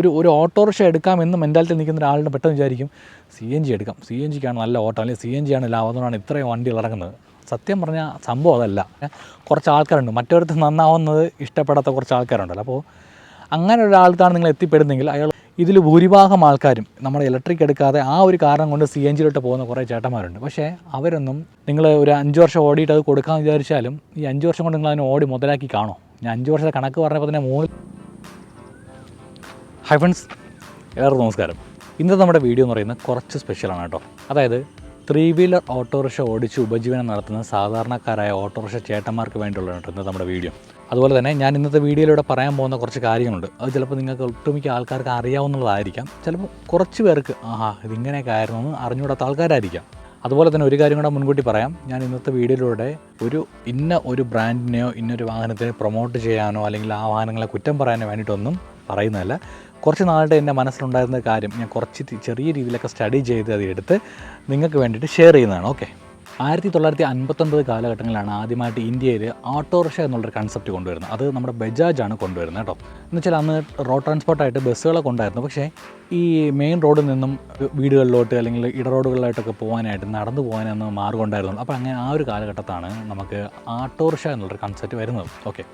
ഒരു ഒരു ഓട്ടോറിക്ഷ എടുക്കാം എന്ന് മെന്റാലിറ്റി നിൽക്കുന്ന ഒരാളുടെ പെട്ടെന്ന് വിചാരിക്കും സി എൻ ജി എടുക്കാം. സി എൻ ജിക്കാണ് നല്ല ഓട്ടം. അല്ലെങ്കിൽ സി എൻ ജി ആണ് ലാഭം. അതുകൊണ്ടാണ് ഇത്രയും വണ്ടികൾ ഇറങ്ങുന്നത്. സത്യം പറഞ്ഞാൽ സംഭവം അതല്ല. കുറച്ച് ആൾക്കാരുണ്ട്. മറ്റൊരിടത്ത് നന്നാവുന്നത് ഇഷ്ടപ്പെടാത്ത കുറച്ച് ആൾക്കാരുണ്ടല്ലോ. അപ്പോൾ അങ്ങനെ ഒരാൾക്കാണ് നിങ്ങൾ എത്തിപ്പെടുന്നെങ്കിൽ അയാൾ ഇതിൽ ഭൂരിഭാഗം ആൾക്കാരും നമ്മുടെ ഇലക്ട്രിക് എടുക്കാതെ ആ ഒരു കാരണം കൊണ്ട് സി എൻ ജിയിലോട്ട് പോകുന്ന കുറേ ചേട്ടന്മാരുണ്ട്. പക്ഷേ അവരൊന്നും നിങ്ങൾ ഒരു അഞ്ച് വർഷം ഓടിയിട്ട് അത് കൊടുക്കാമെന്ന് വിചാരിച്ചാലും ഈ അഞ്ച് വർഷം കൊണ്ട് നിങ്ങൾ അതിനെ ഓടി മുതലാക്കി കാണോ. ഞാൻ അഞ്ച് വർഷത്തെ കണക്ക് പറഞ്ഞപ്പോൾ തന്നെ മൂന്ന് ഹൈ ഫ്രണ്ട്സ് എല്ലാവർക്കും നമസ്കാരം. ഇന്നത്തെ നമ്മുടെ വീഡിയോ എന്ന് പറയുന്നത് കുറച്ച് സ്പെഷ്യലാണ് കേട്ടോ. അതായത് ത്രീ വീലർ ഓട്ടോറിക്ഷ ഓടിച്ച് ഉപജീവനം നടത്തുന്ന സാധാരണക്കാരായ ഓട്ടോറിക്ഷ ചേട്ടന്മാർക്ക് വേണ്ടിയുള്ളതാണ് ഇന്നത്തെ നമ്മുടെ വീഡിയോ. അതുപോലെ തന്നെ ഞാൻ ഇന്നത്തെ വീഡിയോയിലൂടെ പറയാൻ പോകുന്ന കുറച്ച് കാര്യങ്ങളുണ്ട്. അത് ചിലപ്പോൾ നിങ്ങൾക്ക് ഒട്ടുമിക്ക ആൾക്കാർക്ക് അറിയാവുന്നതായിരിക്കാം. ചിലപ്പോൾ കുറച്ച് പേർക്ക് ആഹാ ഇതിങ്ങനെയൊക്കെ ആയിരുന്നു എന്ന് അറിഞ്ഞുകൂടാത്ത ആൾക്കാരായിരിക്കാം. അതുപോലെ തന്നെ ഒരു കാര്യം കൂടെ മുൻകൂട്ടി പറയാം. ഞാൻ ഇന്നത്തെ വീഡിയോയിലൂടെ ഒരു ഇന്ന ഒരു ബ്രാൻഡിനെയോ ഇന്നൊരു വാഹനത്തിനെ പ്രൊമോട്ട് ചെയ്യാനോ അല്ലെങ്കിൽ ആ വാഹനങ്ങളെ കുറ്റം പറയാനോ വേണ്ടിയിട്ടൊന്നും പറയുന്നതല്ല. കുറച്ച് നാളുടെ എന്റെ മനസ്സിലുണ്ടായിരുന്ന കാര്യം ഞാൻ കുറച്ച് ചെറിയ രീതിയിലൊക്കെ സ്റ്റഡി ചെയ്ത് അത് എടുത്ത് നിങ്ങൾക്ക് വേണ്ടിയിട്ട് ഷെയർ ചെയ്യുന്നതാണ് ഓക്കെ ആയിരത്തി തൊള്ളായിരത്തി അൻപത്തൊൻപത് കാലഘട്ടങ്ങളിലാണ് ആദ്യമായിട്ട് ഇന്ത്യയിൽ ഓട്ടോറിക്ഷ എന്നുള്ളൊരു കൺസെപ്റ്റ് കൊണ്ടുവരുന്നത്. അത് നമ്മുടെ ബജാജ് ആണ് കൊണ്ടുവരുന്നത് കേട്ടോ. എന്ന് വെച്ചാൽ അന്ന് റോഡ് ട്രാൻസ്പോർട്ടായിട്ട് ബസ്സുകളൊക്കെ ഉണ്ടായിരുന്നു. പക്ഷേ ഈ മെയിൻ റോഡിൽ നിന്നും വീടുകളിലോട്ട് അല്ലെങ്കിൽ ഇടറോഡുകളിലായിട്ടൊക്കെ പോകാനായിട്ട് നടന്നു പോകാനൊന്നും മാർഗം ഉണ്ടായിരുന്നു അപ്പോൾ അങ്ങനെ ആ ഒരു കാലഘട്ടത്താണ് നമുക്ക് ഓട്ടോറിക്ഷ എന്നുള്ളൊരു കൺസെപ്റ്റ് വരുന്നത് ഓക്കെ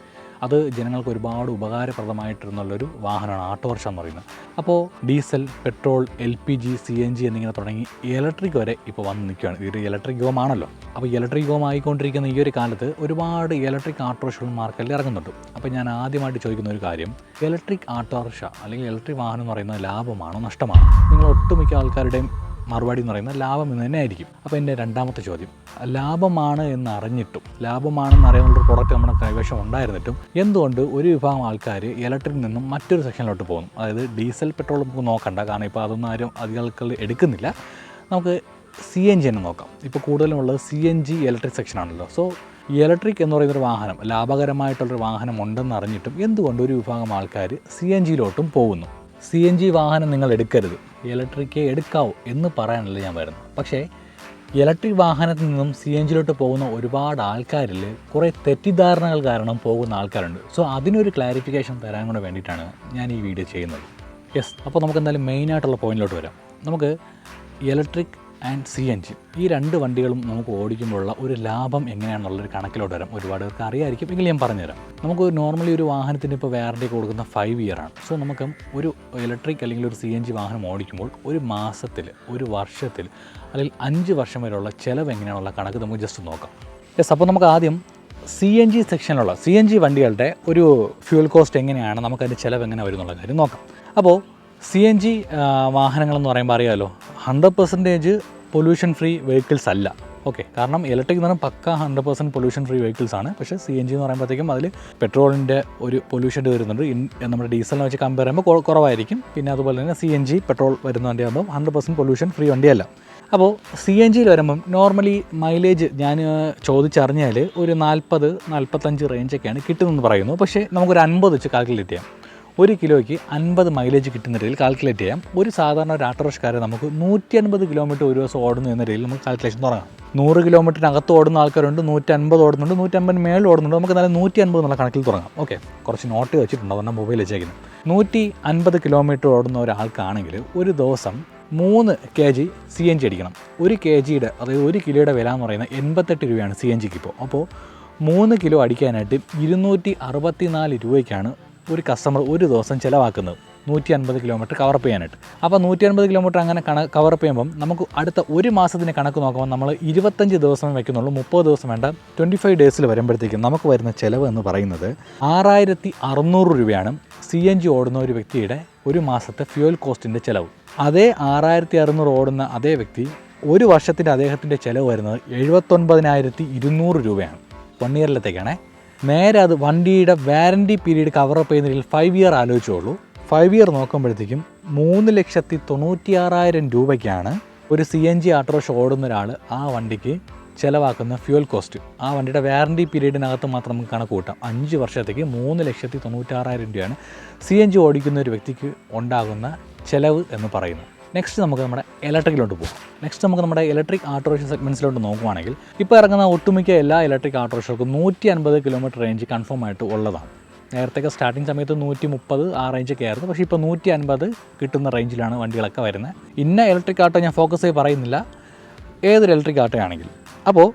അത് ജനങ്ങൾക്ക് ഒരുപാട് ഉപകാരപ്രദമായിട്ടുള്ളൊരു വാഹനമാണ് ഓട്ടോറിക്ഷ എന്ന് പറയുന്നത്. അപ്പോൾ diesel petrol L P G C N G എന്നിങ്ങനെ തുടങ്ങി ഇലക്ട്രിക് വരെ ഇപ്പോൾ വന്ന് നിൽക്കുകയാണ്. ഇതൊരു ഇലക്ട്രിക് യുഗമാണല്ലോ. അപ്പോൾ ഇലക്ട്രിക് ഗോം ആയിക്കൊണ്ടിരിക്കുന്ന ഈ ഒരു കാലത്ത് ഒരുപാട് ഇലക്ട്രിക് ഓട്ടോറിക്ഷകൾ മാർക്കറ്റിൽ ഇറങ്ങുന്നുണ്ട്. അപ്പോൾ ഞാൻ ആദ്യമായിട്ട് ചോദിക്കുന്ന ഒരു കാര്യം ഇലക്ട്രിക് ഓട്ടോറിക്ഷ അല്ലെങ്കിൽ ഇലക്ട്രിക് വാഹനം എന്ന് പറയുന്നത് ലാഭമാണോ നഷ്ടമാണോ? നിങ്ങൾ ഒട്ടുമിക്ക ആൾക്കാരുടെയും മറുപടി എന്ന് പറയുന്നത് ലാഭം എന്ന് തന്നെ ആയിരിക്കും. അപ്പോൾ എന്റെ രണ്ടാമത്തെ ചോദ്യം ലാഭമാണ് എന്ന് അറിഞ്ഞിട്ടും ലാഭമാണെന്ന് ഒരു പ്രോഡക്റ്റ് നമ്മുടെ കൈവശം ഉണ്ടായിരുന്നിട്ടും എന്തുകൊണ്ട് ഒരു വിഭാഗം ആൾക്കാർ ഇലക്ട്രിക് നിന്നും മറ്റൊരു സെക്ഷനിലോട്ട് പോകുന്നു? അതായത് ഡീസൽ പെട്രോൾ നമുക്ക് നോക്കണ്ട കാരണം ഇപ്പോൾ അതൊന്നും ആരും അധികം എടുക്കുന്നില്ല. നമുക്ക് സി എൻ ജി തന്നെ നോക്കാം. ഇപ്പോൾ കൂടുതലും ഉള്ളത് സി എൻ ജി ഇലക്ട്രിക് സെക്ഷനാണല്ലോ സോ ഇലക്ട്രിക് എന്ന് പറയുന്നൊരു വാഹനം ലാഭകരമായിട്ടുള്ളൊരു വാഹനം ഉണ്ടെന്ന് അറിഞ്ഞിട്ടും എന്തുകൊണ്ട് ഒരു വിഭാഗം ആൾക്കാർ സി എൻ ജിയിലോട്ടും പോകുന്നു? സി എൻ ജി വാഹനം നിങ്ങൾ എടുക്കരുത്. ഇലക്ട്രിക്കേ എടുക്കാവൂ എന്ന് പറയാനല്ല ഞാൻ വരുന്നത്. പക്ഷേ ഇലക്ട്രിക് വാഹനത്തിൽ നിന്നും സി എൻ ജിയിലോട്ട് പോകുന്ന ഒരുപാട് ആൾക്കാരിൽ കുറേ തെറ്റിദ്ധാരണകൾ കാരണം പോകുന്ന ആൾക്കാരുണ്ട്. സോ അതിനൊരു ക്ലാരിഫിക്കേഷൻ തരാൻ കൂടെ വേണ്ടിയിട്ടാണ് ഞാൻ ഈ വീഡിയോ ചെയ്യുന്നത്. യെസ് അപ്പോൾ നമുക്ക് എന്തായാലും മെയിനായിട്ടുള്ള പോയിന്റിലോട്ട് വരാം. നമുക്ക് electric and C N G. ഈ രണ്ട് വണ്ടികളും നമുക്ക് ഓടിക്കുമ്പോഴുള്ള ഒരു ലാഭം എങ്ങനെയാണെന്നുള്ളൊരു കണക്കിലോട്ട് വരാം. ഒരുപാട് പേർക്ക് അറിയാമായിരിക്കും എങ്കിൽ ഞാൻ പറഞ്ഞുതരാം. നമുക്ക് നോർമലി ഒരു വാഹനത്തിന് ഇപ്പോൾ വാറണ്ടി കൊടുക്കുന്ന ഫൈവ് ഇയർ ആണ്. സോ നമുക്ക് ഒരു ഇലക്ട്രിക് അല്ലെങ്കിൽ ഒരു സി എൻ ജി വാഹനം ഓടിക്കുമ്പോൾ ഒരു മാസത്തിൽ ഒരു വർഷത്തിൽ അല്ലെങ്കിൽ അഞ്ച് വർഷം വരെയുള്ള ചിലവ് എങ്ങനെയാണുള്ള കണക്ക് നമുക്ക് ജസ്റ്റ് നോക്കാം. യെസ് അപ്പോൾ നമുക്ക് ആദ്യം സി എൻ ജി സെക്ഷനിലുള്ള സി എൻ ജി വണ്ടികളുടെ ഒരു ഫ്യൂൽ കോസ്റ്റ് എങ്ങനെയാണ് നമുക്കതിന്റെ ചിലവ് എങ്ങനെ വരും എന്നുള്ള കാര്യം നോക്കാം. അപ്പോൾ സി എൻ ജി വാഹനങ്ങളെന്ന് പറയുമ്പോൾ അറിയാമല്ലോ hundred percentage pollution free vehicles അല്ല. ഓക്കെ കാരണം ഇലക്ട്രിക് എന്ന് പറഞ്ഞാൽ പക്ക hundred percent pollution free vehicles ആണ് പക്ഷേ സി എൻ ജി എന്ന് പറയുമ്പോഴത്തേക്കും അതിൽ പെട്രോളിന്റെ ഒരു പൊല്യൂഷൻ വരുന്നുണ്ട്. നമ്മുടെ ഡീസലിനെ വെച്ച് കമ്പയർ ചെയ്യുമ്പോൾ കുറവായിരിക്കും. പിന്നെ അതുപോലെ തന്നെ സി എൻ ജി പെട്രോൾ വരുന്ന വണ്ടിയാകുമ്പോൾ ഹൺഡ്രഡ് പെർസെന്റ് പൊല്യൂഷൻ ഫ്രീ വണ്ടിയല്ല. അപ്പോൾ സി എൻ ജിയിൽ വരുമ്പം നോർമലി മൈലേജ് ഞാൻ ചോദിച്ചറിഞ്ഞാൽ ഒരു നാൽപ്പത് നാൽപ്പത്തഞ്ച് റേഞ്ചൊക്കെയാണ് കിട്ടുന്നതെന്ന് പറയുന്നു. പക്ഷേ നമുക്കൊരു അൻപത് വെച്ച് കാൽക്കുലേറ്റ് ചെയ്യാം. ഒരു കിലോയ്ക്ക് അൻപത് മൈലേജ് കിട്ടുന്ന രീതിയിൽ കാൽക്കുലേറ്റ് ചെയ്യാം. ഒരു സാധാരണ ഒരു ആട്ടോറിക്ഷക്കാരെ നമുക്ക് നൂറ്റി അൻപത് കിലോമീറ്റർ ഒരു ദിവസം ഓടുന്നു എന്ന രീതിയിൽ നമുക്ക് കാൽക്കുലേഷൻ തുടങ്ങാം. നൂറ് കിലോമീറ്ററിനകത്ത് ഓടുന്ന ആൾക്കാരുണ്ട് നൂറ്റി അൻപത് ഓടുന്നുണ്ട് നൂറ്റി അൻപത് മേളിൽ ഓടുന്നുണ്ട്. നമുക്ക് നല്ല നൂറ്റി അൻപത് എന്നുള്ള കണക്കിൽ തുടങ്ങാം. ഓക്കെ കുറച്ച് നോട്ട് വെച്ചിട്ടുണ്ട് അതുകൊണ്ട് മൊബൈൽ വെച്ചേക്കുന്നത് നൂറ്റി അൻപത് കിലോമീറ്റർ ഓടുന്ന ഒരാൾക്കാണെങ്കിൽ ഒരു ദിവസം മൂന്ന് K G C N G അടിക്കണം. ഒരു കെ ജിയുടെ അതായത് ഒരു കിലോയുടെ വില എന്ന് പറയുന്നത് എൺപത്തെട്ട് രൂപയാണ് സി എൻ ജിക്ക് ഇപ്പോൾ അപ്പോൾ മൂന്ന് കിലോ അടിക്കാനായിട്ട് ഇരുന്നൂറ്റി അറുപത്തിനാല് രൂപയ്ക്കാണ് ഒരു കസ്റ്റമർ ഒരു ദിവസം ചിലവാക്കുന്നത് നൂറ്റി അൻപത് കിലോമീറ്റർ കവറപ്പ് ചെയ്യാനായിട്ട്. അപ്പോൾ നൂറ്റി അൻപത് കിലോമീറ്റർ അങ്ങനെ കണ കവറപ്പ് ചെയ്യുമ്പം നമുക്ക് അടുത്ത ഒരു മാസത്തിന് കണക്ക് നോക്കുമ്പോൾ നമ്മൾ ഇരുപത്തഞ്ച് ദിവസം വയ്ക്കുന്നുള്ളൂ മുപ്പത് ദിവസം വേണ്ട ട്വന്റി ഫൈവ് ഡേയ്സിൽ വരുമ്പോഴത്തേക്കും നമുക്ക് വരുന്ന ചിലവ് എന്ന് പറയുന്നത് ആറായിരത്തി അറുന്നൂറ് രൂപയാണ് സി എൻ ജി ഓടുന്ന ഒരു വ്യക്തിയുടെ ഒരു മാസത്തെ ഫ്യൂൽ കോസ്റ്റിന്റെ ചിലവ്. അതേ ആറായിരത്തി അറുന്നൂറ് ഓടുന്ന അതേ വ്യക്തി ഒരു വർഷത്തിന്റെ അദ്ദേഹത്തിന്റെ ചിലവ് വരുന്നത് എഴുപത്തൊൻപതിനായിരത്തി ഇരുന്നൂറ് രൂപയാണ് വൺ ഇയറിലത്തേക്കാണേ നേരെ അത് വണ്ടിയുടെ വാറന്റി പീരീഡ് കവറപ്പ് ചെയ്യുന്നതിൽ ഫൈവ് ഇയർ ആലോചിച്ചോളൂ ഫൈവ് ഇയർ നോക്കുമ്പോഴത്തേക്കും മൂന്ന് ലക്ഷത്തി തൊണ്ണൂറ്റിയാറായിരം രൂപയ്ക്കാണ് ഒരു സി എൻ ജി ഓട്ടോറിക്ഷ ഓടുന്ന ഒരാൾ ആ വണ്ടിക്ക് ചിലവാക്കുന്ന ഫ്യൂൽ കോസ്റ്റ് ആ വണ്ടിയുടെ വാറന്റി പീരീഡിനകത്ത് മാത്രം നമുക്ക് കണക്ക് കൂട്ടാം. അഞ്ച് വർഷത്തേക്ക് മൂന്ന് ലക്ഷത്തി തൊണ്ണൂറ്റാറായിരം രൂപയാണ് സി എൻ ജി ഓടിക്കുന്ന ഒരു വ്യക്തിക്ക് ഉണ്ടാകുന്ന ചിലവ് എന്ന് പറയുന്നത്. നെക്സ്റ്റ് നമുക്ക് നമ്മുടെ ഇലക്ട്രിക്കിലോട്ട് പോകും നെക്സ്റ്റ് നമുക്ക് നമ്മുടെ ഇലക്ട്രിക് ഓട്ടോറിക്ഷ സെഗ്മെന്റ്സിലോട്ട് നോക്കുവാണെങ്കിൽ ഇപ്പോൾ ഇറങ്ങുന്ന ഒട്ടുമിക്ക എല്ലാ ഇലക്ട്രിക് ഓട്ടോറിക്ഷകൾക്കും നൂറ്റി അൻപത് കിലോമീറ്റർ റേഞ്ച് കൺഫേം ആയിട്ട് ഉള്ളതാണ്. നേരത്തെയൊക്കെ സ്റ്റാർട്ടിംഗ് സമയത്ത് നൂറ്റി മുപ്പത് ആ റേഞ്ചൊക്കെ ആയിരുന്നു. പക്ഷേ ഇപ്പോൾ നൂറ്റി അൻപത് കിട്ടുന്ന റേഞ്ചിലാണ് വണ്ടികളൊക്കെ വരുന്നത്. ഇന്ന ഇലക്ട്രിക് ആട്ടോ ഞാൻ ഫോക്കസ് ചെയ്ത് പറയുന്നില്ല. ഏതൊരു ഇലക്ട്രിക് ആട്ടോ ആണെങ്കിൽ അപ്പോൾ